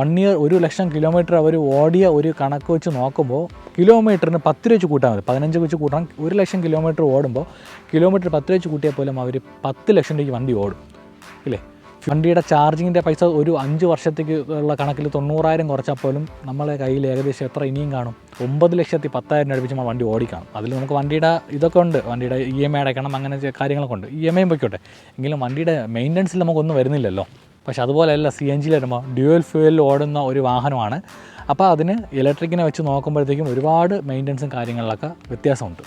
വൺ ഇയർ ഒരു ലക്ഷം കിലോമീറ്റർ അവർ ഓടിയ ഒരു കണക്ക് വെച്ച് നോക്കുമ്പോൾ കിലോമീറ്ററിന് പത്ത് രൂപ വെച്ച് കൂട്ടാൽ മതി. പതിനഞ്ച് വെച്ച് കൂട്ടാൻ ഒരു ലക്ഷം കിലോമീറ്റർ ഓടുമ്പോൾ കിലോമീറ്റർ പത്ത് രൂപ വെച്ച് കൂട്ടിയാൽ പോലും അവർ പത്ത് ലക്ഷം രൂപയ്ക്ക് വണ്ടി ഓടും. ഇല്ലേ? വണ്ടിയുടെ ചാർജിങ്ങിന്റെ പൈസ ഒരു അഞ്ച് വർഷത്തേക്ക് ഉള്ള കണക്കിൽ തൊണ്ണൂറായിരം കുറച്ചാൽ പോലും നമ്മളെ കയ്യിൽ ഏകദേശം എത്ര ഇനിയും കാണും? ഒമ്പത് ലക്ഷത്തി പത്തായിരം അടുപ്പിച്ച് നമ്മൾ വണ്ടി ഓടിക്കണം അതിൽ നമുക്ക് വണ്ടിയുടെ ഇതൊക്കെ ഉണ്ട്. വണ്ടിയുടെ ഇ എം ഐ അടയ്ക്കണം അങ്ങനെ കാര്യങ്ങളൊക്കെ ഉണ്ട്. ഇ എം ഐയും പൊയ്ക്കോട്ടെ. എങ്കിലും വണ്ടിയുടെ മെയിന്റനൻസിൽ നമുക്കൊന്നും വരുന്നില്ലല്ലോ. പക്ഷെ അതുപോലെയല്ല സി എൻ ജിയിൽ വരുമ്പോൾ ഡ്യുവൽ ഫ്യൂവലിൽ ഓടുന്ന ഒരു വാഹനമാണ് അപ്പോൾ അതിന് ഇലക്ട്രിക്കിനെ വെച്ച് നോക്കുമ്പോഴത്തേക്കും ഒരുപാട് മെയിന്റനൻസും കാര്യങ്ങളിലൊക്കെ വ്യത്യാസമുണ്ട്.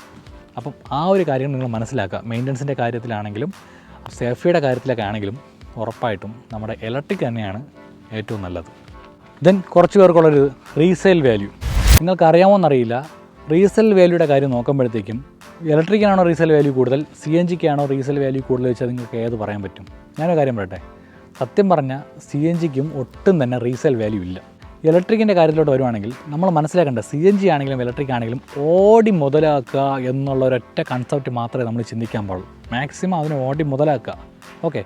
അപ്പം ആ ഒരു കാര്യം നിങ്ങൾ മനസ്സിലാക്കുക. മെയിന്റനൻസിന്റെ കാര്യത്തിലാണെങ്കിലും സേഫ്റ്റിയുടെ കാര്യത്തിലൊക്കെ ആണെങ്കിലും ഉറപ്പായിട്ടും നമ്മുടെ ഇലക്ട്രിക് തന്നെയാണ് ഏറ്റവും നല്ലത്. ദെൻ കുറച്ച് പേർക്കുള്ളൊരു റീസെയിൽ വാല്യൂ. നിങ്ങൾക്ക് അറിയാമോന്നറിയില്ല റീസെയിൽ വാല്യൂയുടെ കാര്യം നോക്കുമ്പോഴത്തേക്കും ഇലക്ട്രിക്കാണോ റീസെയിൽ വാല്യൂ കൂടുതൽ സി എൻ ജിക്കാണോ റീസെയിൽ വാല്യൂ കൂടുതൽ വെച്ചാൽ നിങ്ങൾക്ക് ഏത് പറയാൻ പറ്റും? ഞാനൊരു കാര്യം പറയട്ടെ. സത്യം പറഞ്ഞാൽ സി എൻ ജിക്കും ഒട്ടും തന്നെ റീസെയിൽ വാല്യൂ ഇല്ല. ഇലക്ട്രിക്കിന്റെ കാര്യത്തിലോട്ട് വരുവാണെങ്കിൽ നമ്മൾ മനസ്സിലാക്കേണ്ട സി എൻ ജി ആണെങ്കിലും ഇലക്ട്രിക് ആണെങ്കിലും ഓടി മുതലാക്കുക എന്നുള്ള ഒരൊറ്റ കൺസെപ്റ്റ് മാത്രമേ നമ്മൾ ചിന്തിക്കാൻ പാടുള്ളൂ. മാക്സിമം അതിനെ ഓടി മുതലാക്കുക. ഓക്കെ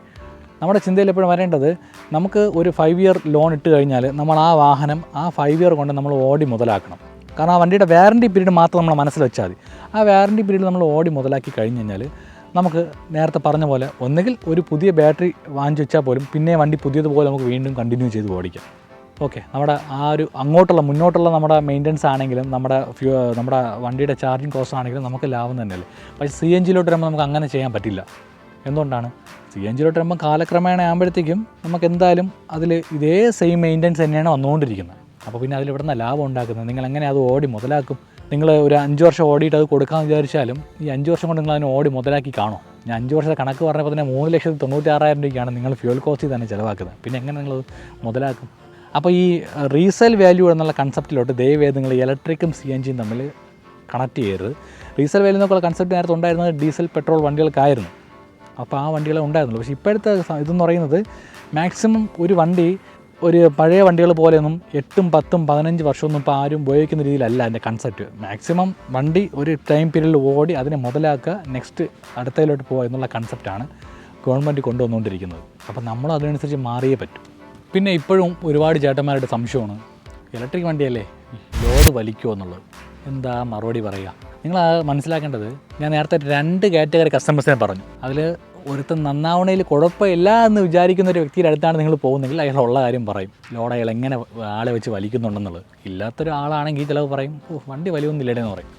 നമ്മുടെ ചിന്തയിൽ എപ്പോഴും വരേണ്ടത് നമുക്ക് ഒരു ഫൈവ് ഇയർ ലോൺ ഇട്ട് കഴിഞ്ഞാൽ നമ്മൾ ആ വാഹനം ആ ഫൈവ് ഇയർ കൊണ്ട് നമ്മൾ ഓടി മുതലാക്കണം. കാരണം ആ വണ്ടിയുടെ വാറണ്ടി പീരീഡ് മാത്രം നമ്മൾ മനസ്സിൽ വെച്ചാൽ മതി. ആ വാറണ്ടി പീരീഡ് നമ്മൾ ഓടി മുതലാക്കി കഴിഞ്ഞ് കഴിഞ്ഞാൽ നമുക്ക് നേരത്തെ പറഞ്ഞ പോലെ ഒന്നുകിൽ ഒരു പുതിയ ബാറ്ററി വാങ്ങിച്ചു വെച്ചാൽ പോലും പിന്നെ വണ്ടി പുതിയതുപോലെ നമുക്ക് വീണ്ടും കണ്ടിന്യൂ ചെയ്ത് ഓടിക്കാം. ഓക്കെ. നമ്മുടെ ആ ഒരു അങ്ങോട്ടുള്ള മുന്നോട്ടുള്ള നമ്മുടെ മെയിന്റനൻസ് ആണെങ്കിലും നമ്മുടെ ഫ്യൂ നമ്മുടെ വണ്ടിയുടെ ചാർജിങ് കോസ്റ്റ് ആണെങ്കിലും നമുക്ക് ലാഭം തന്നെയല്ലേ? പക്ഷേ സി എൻ ജിയിലോട്ട് വരുമ്പോൾ നമുക്ക് അങ്ങനെ ചെയ്യാൻ പറ്റില്ല. എന്തുകൊണ്ടാണ്? സി എൻ ജിയിലോട്ട് വരുമ്പോൾ കാലക്രമേണ ആകുമ്പോഴത്തേക്കും നമുക്ക് എന്തായാലും അതിൽ ഇതേ സെയിം മെയിന്റനൻസ് തന്നെയാണ് വന്നുകൊണ്ടിരിക്കുന്നത്. അപ്പോൾ പിന്നെ അതിൽ ഇവിടുന്ന് ലാഭം ഉണ്ടാക്കുന്നത്. നിങ്ങൾ എങ്ങനെ അത് ഓടി മുതലാക്കും? നിങ്ങൾ ഒരു അഞ്ച് വർഷം ഓടിയിട്ട് അത് കൊടുക്കാമെന്ന് വിചാരിച്ചാലും ഈ അഞ്ച് വർഷം കൊണ്ട് നിങ്ങൾ അതിനെ ഓടി മുതലാക്കി കാണോ. ഞാൻ അഞ്ച് വർഷത്തെ കണക്ക് പറഞ്ഞപ്പോൾ തന്നെ മൂന്ന് ലക്ഷത്തി തൊണ്ണൂറ്റാറായിരം രൂപയ്ക്കാണ് നിങ്ങൾ ഫ്യൂൽ കോസ്റ്റ് തന്നെ ചിലവാക്കുന്നത്. പിന്നെ എങ്ങനെ നിങ്ങൾ മുതലാക്കും? അപ്പോൾ ഈ റീസെയിൽ വാല്യൂ എന്നുള്ള കൺസെപ്റ്റിലോട്ട് ദയവേത് നിങ്ങൾ ഇലക്ട്രിക്കും സി എൻ ജിയും തമ്മിൽ കണക്ട് ചെയ്യരുത്. റീസെയിൽ വാല്യൂ എന്നൊക്കെയുള്ള കൺസെപ്റ്റ് നേരത്തെ ഉണ്ടായിരുന്നത് ഡീസൽ പെട്രോൾ വണ്ടികൾക്കായിരുന്നു. അപ്പോൾ ആ വണ്ടികളെ ഉണ്ടായിരുന്നുള്ളൂ. പക്ഷേ ഇപ്പോഴത്തെ ഇതെന്ന് പറയുന്നത് മാക്സിമം ഒരു വണ്ടി ഒരു പഴയ വണ്ടികൾ പോലെയൊന്നും എട്ടും പത്തും പതിനഞ്ച് വർഷമൊന്നും ഇപ്പോൾ ആരും ഉപയോഗിക്കുന്ന രീതിയിലല്ല അതിന്റെ കൺസെപ്റ്റ് മാക്സിമം വണ്ടി ഒരു ടൈം പീരീഡിൽ ഓടി അതിനെ മുതലാക്കുക നെക്സ്റ്റ് അടുത്തതിലോട്ട് പോകുക എന്നുള്ള കൺസെപ്റ്റാണ് ഗവൺമെന്റ് കൊണ്ടുവന്നുകൊണ്ടിരിക്കുന്നത്. അപ്പോൾ നമ്മൾ അതിനനുസരിച്ച് മാറിയേ പറ്റൂ. പിന്നെ ഇപ്പോഴും ഒരുപാട് ചേട്ടന്മാരുടെ സംശയമാണ് ഇലക്ട്രിക് വണ്ടിയല്ലേ? ലോഡ് വലിക്കുമോ എന്നുള്ളത്. എന്താ മറുപടി പറയുക? നിങ്ങൾ മനസ്സിലാക്കേണ്ടത് ഞാൻ നേരത്തെ രണ്ട് കാറ്റഗറി കസ്റ്റമേഴ്സിനെ പറഞ്ഞു. അതിൽ ഒരുത്തൻ നന്നാവണയിൽ കുഴപ്പമില്ല എന്ന് വിചാരിക്കുന്ന ഒരു വ്യക്തിയുടെ അടുത്താണ് നിങ്ങൾ പോകുന്നെങ്കിൽ അയാൾ ഉള്ള കാര്യം പറയും. ലോഡ് അയാൾ എങ്ങനെ ആളെ വെച്ച് വലിക്കുന്നുണ്ടെന്നുള്ളത്. ഇല്ലാത്തൊരാളാണെങ്കിൽ ചിലവ് പറയും ഓ വണ്ടി വലിയൊന്നുമില്ലേന്ന് പറയും.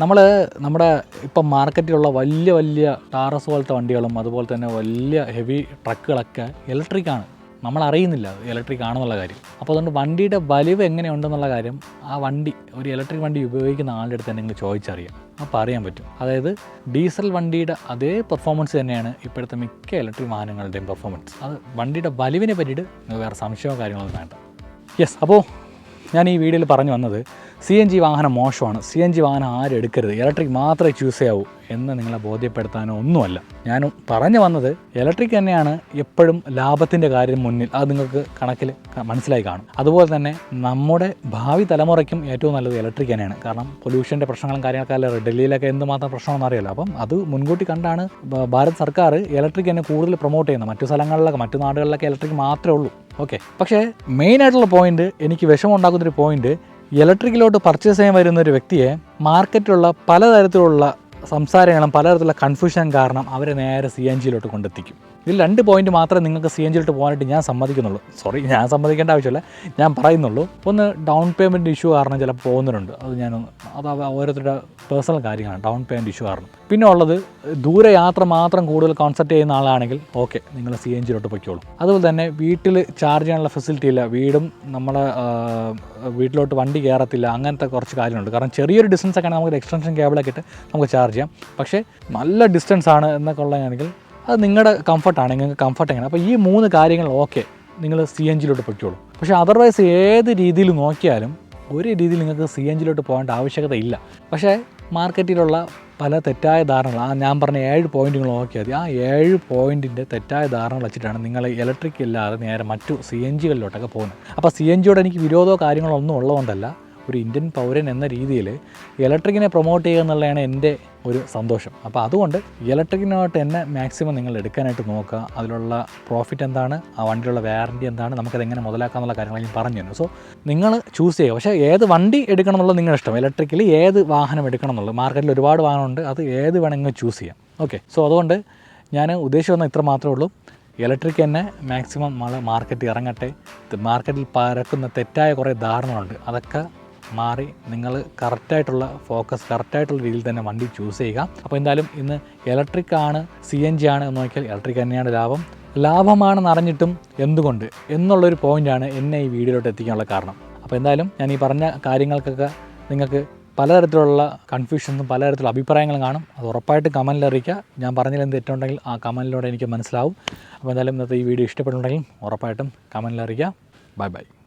നമ്മൾ നമ്മുടെ ഇപ്പം മാർക്കറ്റിലുള്ള വലിയ വലിയ ടാറസ് പോലത്തെ വണ്ടികളും അതുപോലെ തന്നെ വലിയ ഹെവി ട്രക്കുകളൊക്കെ ഇലക്ട്രിക്കാണ്. നമ്മൾ അറിയുന്നില്ല ഇലക്ട്രിക് ആണെന്നുള്ള കാര്യം. അപ്പോൾ അതുകൊണ്ട് വണ്ടിയുടെ വലിവ് എങ്ങനെയുണ്ടെന്നുള്ള കാര്യം ആ വണ്ടി ഒരു ഇലക്ട്രിക് വണ്ടി ഉപയോഗിക്കുന്ന ആളുടെ അടുത്ത് നിങ്ങൾ ചോദിച്ചറിയാം. അപ്പോൾ അറിയാൻ പറ്റും. അതായത് ഡീസൽ വണ്ടിയുടെ അതേ പെർഫോമൻസ് തന്നെയാണ് ഇപ്പോഴത്തെ മിക്ക ഇലക്ട്രിക് വാഹനങ്ങളുടെയും പെർഫോമൻസ് അത് വണ്ടിയുടെ വലിവിനെ പറ്റിയിട്ട് വേറെ സംശയമോ കാര്യങ്ങളൊന്നും വേണ്ട. യെസ് അപ്പോൾ ഞാൻ ഈ വീഡിയോയിൽ പറഞ്ഞു വന്നത് സി എൻ ജി വാഹനം മോശമാണ്. സി എൻ ജി വാഹനം ആരും എടുക്കരുത്. ഇലക്ട്രിക് മാത്രമേ ചൂസ് ചെയ്യാവൂ എന്ന് നിങ്ങളെ ബോധ്യപ്പെടുത്താനോ ഒന്നുമല്ല. ഞാൻ പറഞ്ഞു വന്നത് ഇലക്ട്രിക് തന്നെയാണ് എപ്പോഴും ലാഭത്തിന്റെ കാര്യം മുന്നിൽ. അത് നിങ്ങൾക്ക് കണക്കിൽ മനസ്സിലായി കാണും. അതുപോലെ തന്നെ നമ്മുടെ ഭാവി തലമുറയ്ക്കും ഏറ്റവും നല്ലത് ഇലക്ട്രിക് തന്നെയാണ്. കാരണം പൊല്യൂഷന്റെ പ്രശ്നങ്ങളും കാര്യങ്ങളൊക്കെ അല്ല ഡൽഹിയിലൊക്കെ എന്തുമാത്രം പ്രശ്നമെന്ന് അറിയാലോ. അപ്പം അത് മുൻകൂട്ടി കണ്ടാണ് ഭാരത് സർക്കാർ ഇലക്ട്രിക് തന്നെ കൂടുതൽ പ്രൊമോട്ട് ചെയ്യുന്നത്. മറ്റു സ്ഥലങ്ങളിലൊക്കെ മറ്റു നാടുകളിലൊക്കെ ഇലക്ട്രിക് മാത്രമേ ഉള്ളൂ. ഓക്കെ. പക്ഷേ മെയിനായിട്ടുള്ള പോയിന്റ് എനിക്ക് വിഷമം ഉണ്ടാക്കുന്നൊരു പോയിന്റ് ഇലക്ട്രിക്കിലോട്ട് പർച്ചേസ് ചെയ്യാൻ വരുന്ന ഒരു വ്യക്തിയെ മാർക്കറ്റിലുള്ള പലതരത്തിലുള്ള സംസാരങ്ങളും പലതരത്തിലുള്ള കൺഫ്യൂഷൻ കാരണം അവരെ നേരെ സി എൻ ജിയിലോട്ട് കൊണ്ടെത്തിക്കും. ഇതിൽ രണ്ട് പോയിന്റ് മാത്രമേ നിങ്ങൾക്ക് സി എൻ ജിയിലോട്ട് പോകാനായിട്ട് ഞാൻ സമ്മതിക്കുന്നുള്ളൂ. സോറി ഞാൻ സമ്മതിക്കേണ്ട ആവശ്യമില്ല. ഞാൻ പറയുന്നുള്ളൂ. ഒന്ന് ഡൗൺ പേയ്മെന്റ് ഇഷ്യൂ കാരണം ചിലപ്പോൾ പോകുന്നവരുണ്ട്. അത് ഞാൻ അത് ഓരോരുത്തരുടെ പേഴ്സണൽ കാര്യമാണ് ഡൗൺ പേയ്മെന്റ് ഇഷ്യൂ കാരണം. പിന്നെ ഉള്ളത് ദൂരയാത്ര മാത്രം കൂടുതൽ കോൺസെപ്റ്റ് ചെയ്യുന്ന ആളാണെങ്കിൽ ഓക്കെ നിങ്ങൾ സി എൻ ജിയിലോട്ട് പൊയ്ക്കോളൂ. അതുപോലെ തന്നെ വീട്ടിൽ ചാർജ് ചെയ്യാനുള്ള ഫെസിലിറ്റി ഇല്ല. വീടും നമ്മളെ വീട്ടിലോട്ട് വണ്ടി കയറത്തില്ല. അങ്ങനത്തെ കുറച്ച് കാര്യങ്ങളുണ്ട്. കാരണം ചെറിയൊരു ഡിസ്റ്റൻസ് ഒക്കെ ആണെങ്കിൽ നമുക്ക് എക്സ്റ്റൻഷൻ കേബിളൊക്കെ ഇട്ട് നമുക്ക് ചാർജ് ചെയ്യാം. പക്ഷേ നല്ല ഡിസ്റ്റൻസ് ആണ് എന്നൊക്കെ ഉള്ളതാണെങ്കിൽ അത് നിങ്ങളുടെ കംഫർട്ടാണ് നിങ്ങൾക്ക് കംഫർട്ട് എങ്ങനെ? അപ്പോൾ ഈ മൂന്ന് കാര്യങ്ങൾ ഓക്കെ നിങ്ങൾ സി എൻ ജിയിലോട്ട് പൊയ്ക്കോളൂ. പക്ഷേ അതർവൈസ് ഏത് രീതിയിൽ നോക്കിയാലും ഒരു രീതിയിൽ നിങ്ങൾക്ക് സി എൻ ജിയിലോട്ട് പോകേണ്ട ആവശ്യകത ഇല്ല. പക്ഷേ മാർക്കറ്റിലുള്ള പല തെറ്റായ ധാരണകൾ ആ ഞാൻ പറഞ്ഞ ഏഴ് പോയിന്റുകൾ നോക്കിയാൽ മതി. ആ ഏഴ് പോയിന്റിന്റെ തെറ്റായ ധാരണകൾ വെച്ചിട്ടാണ് നിങ്ങൾ ഇലക്ട്രിക് ഇല്ലാതെ നേരെ മറ്റു സി എൻ ജികളിലോട്ടൊക്കെ പോകുന്നത്. അപ്പോൾ സി എൻ ജിയോട് എനിക്ക് വിരോധമോ കാര്യങ്ങളോ ഒന്നും ഉള്ളതുകൊണ്ടല്ല. ഒരു ഇന്ത്യൻ പൗരൻ എന്ന രീതിയിൽ ഇലക്ട്രിക്കിനെ പ്രൊമോട്ട് ചെയ്യുക എന്നുള്ളതാണ് എന്റെ ഒരു സന്തോഷം. അപ്പോൾ അതുകൊണ്ട് ഇലക്ട്രിക്കിനോട്ട് തന്നെ മാക്സിമം നിങ്ങൾ എടുക്കാനായിട്ട് നോക്കുക. അതിലുള്ള പ്രോഫിറ്റ് എന്താണ്? ആ വണ്ടിയുള്ള വാറന്റി എന്താണ്? നമുക്കത് എങ്ങനെ മുതലാക്കാന്നുള്ള കാര്യങ്ങൾ ഞാൻ പറഞ്ഞു തന്നു. സോ നിങ്ങൾ ചൂസ് ചെയ്യുക. പക്ഷേ ഏത് വണ്ടി എടുക്കണം എന്നുള്ളത് നിങ്ങളുടെ ഇഷ്ടം. ഇലക്ട്രിക്കലി ഏത് വാഹനം എടുക്കണം എന്നുള്ളത് മാർക്കറ്റിൽ ഒരുപാട് വാഹനമുണ്ട്. അത് ഏത് വേണമെങ്കിലും ചൂസ് ചെയ്യാം. ഓക്കെ സോ അതുകൊണ്ട് ഞാൻ ഉദ്ദേശിച്ചു ഇത്ര മാത്രമേ ഉള്ളൂ. ഇലക്ട്രിക് തന്നെ മാക്സിമം നമ്മൾ മാർക്കറ്റിൽ ഇറങ്ങട്ടെ. മാർക്കറ്റിൽ പരക്കുന്ന തെറ്റായ കുറേ ധാരണകളുണ്ട്. അതൊക്കെ മാറി നിങ്ങൾ കറക്റ്റായിട്ടുള്ള ഫോക്കസ് കറക്റ്റായിട്ടുള്ള രീതിയിൽ തന്നെ വണ്ടി ചൂസ് ചെയ്യുക. അപ്പോൾ എന്തായാലും ഇന്ന് ഇലക്ട്രിക് ആണ് സി എൻ ജി ആണ് എന്ന് നോക്കിയാൽ ഇലക്ട്രിക് തന്നെയാണ് ലാഭം. ലാഭമാണെന്ന് അറിഞ്ഞിട്ടും എന്തുകൊണ്ട്? എന്നുള്ളൊരു പോയിന്റാണ് എന്നെ ഈ വീഡിയോയിലോട്ട് എത്തിക്കാനുള്ള കാരണം. അപ്പോൾ എന്തായാലും ഞാൻ ഈ പറഞ്ഞ കാര്യങ്ങൾക്കൊക്കെ നിങ്ങൾക്ക് പലതരത്തിലുള്ള കൺഫ്യൂഷൻസും പലതരത്തിലുള്ള അഭിപ്രായങ്ങളും കാണും. അത് ഉറപ്പായിട്ട് കമന്റിൽ അറിയിക്കുക. ഞാൻ പറഞ്ഞതിൽ എന്ത് തെറ്റുണ്ടെങ്കിൽ ആ കമന്റിലൂടെ എനിക്ക് മനസ്സിലാവും. അപ്പോൾ എന്തായാലും ഇന്നത്തെ ഈ വീഡിയോ ഇഷ്ടപ്പെട്ടുണ്ടെങ്കിൽ ഉറപ്പായിട്ടും കമന്റിൽ അറിയിക്കുക. Bye bye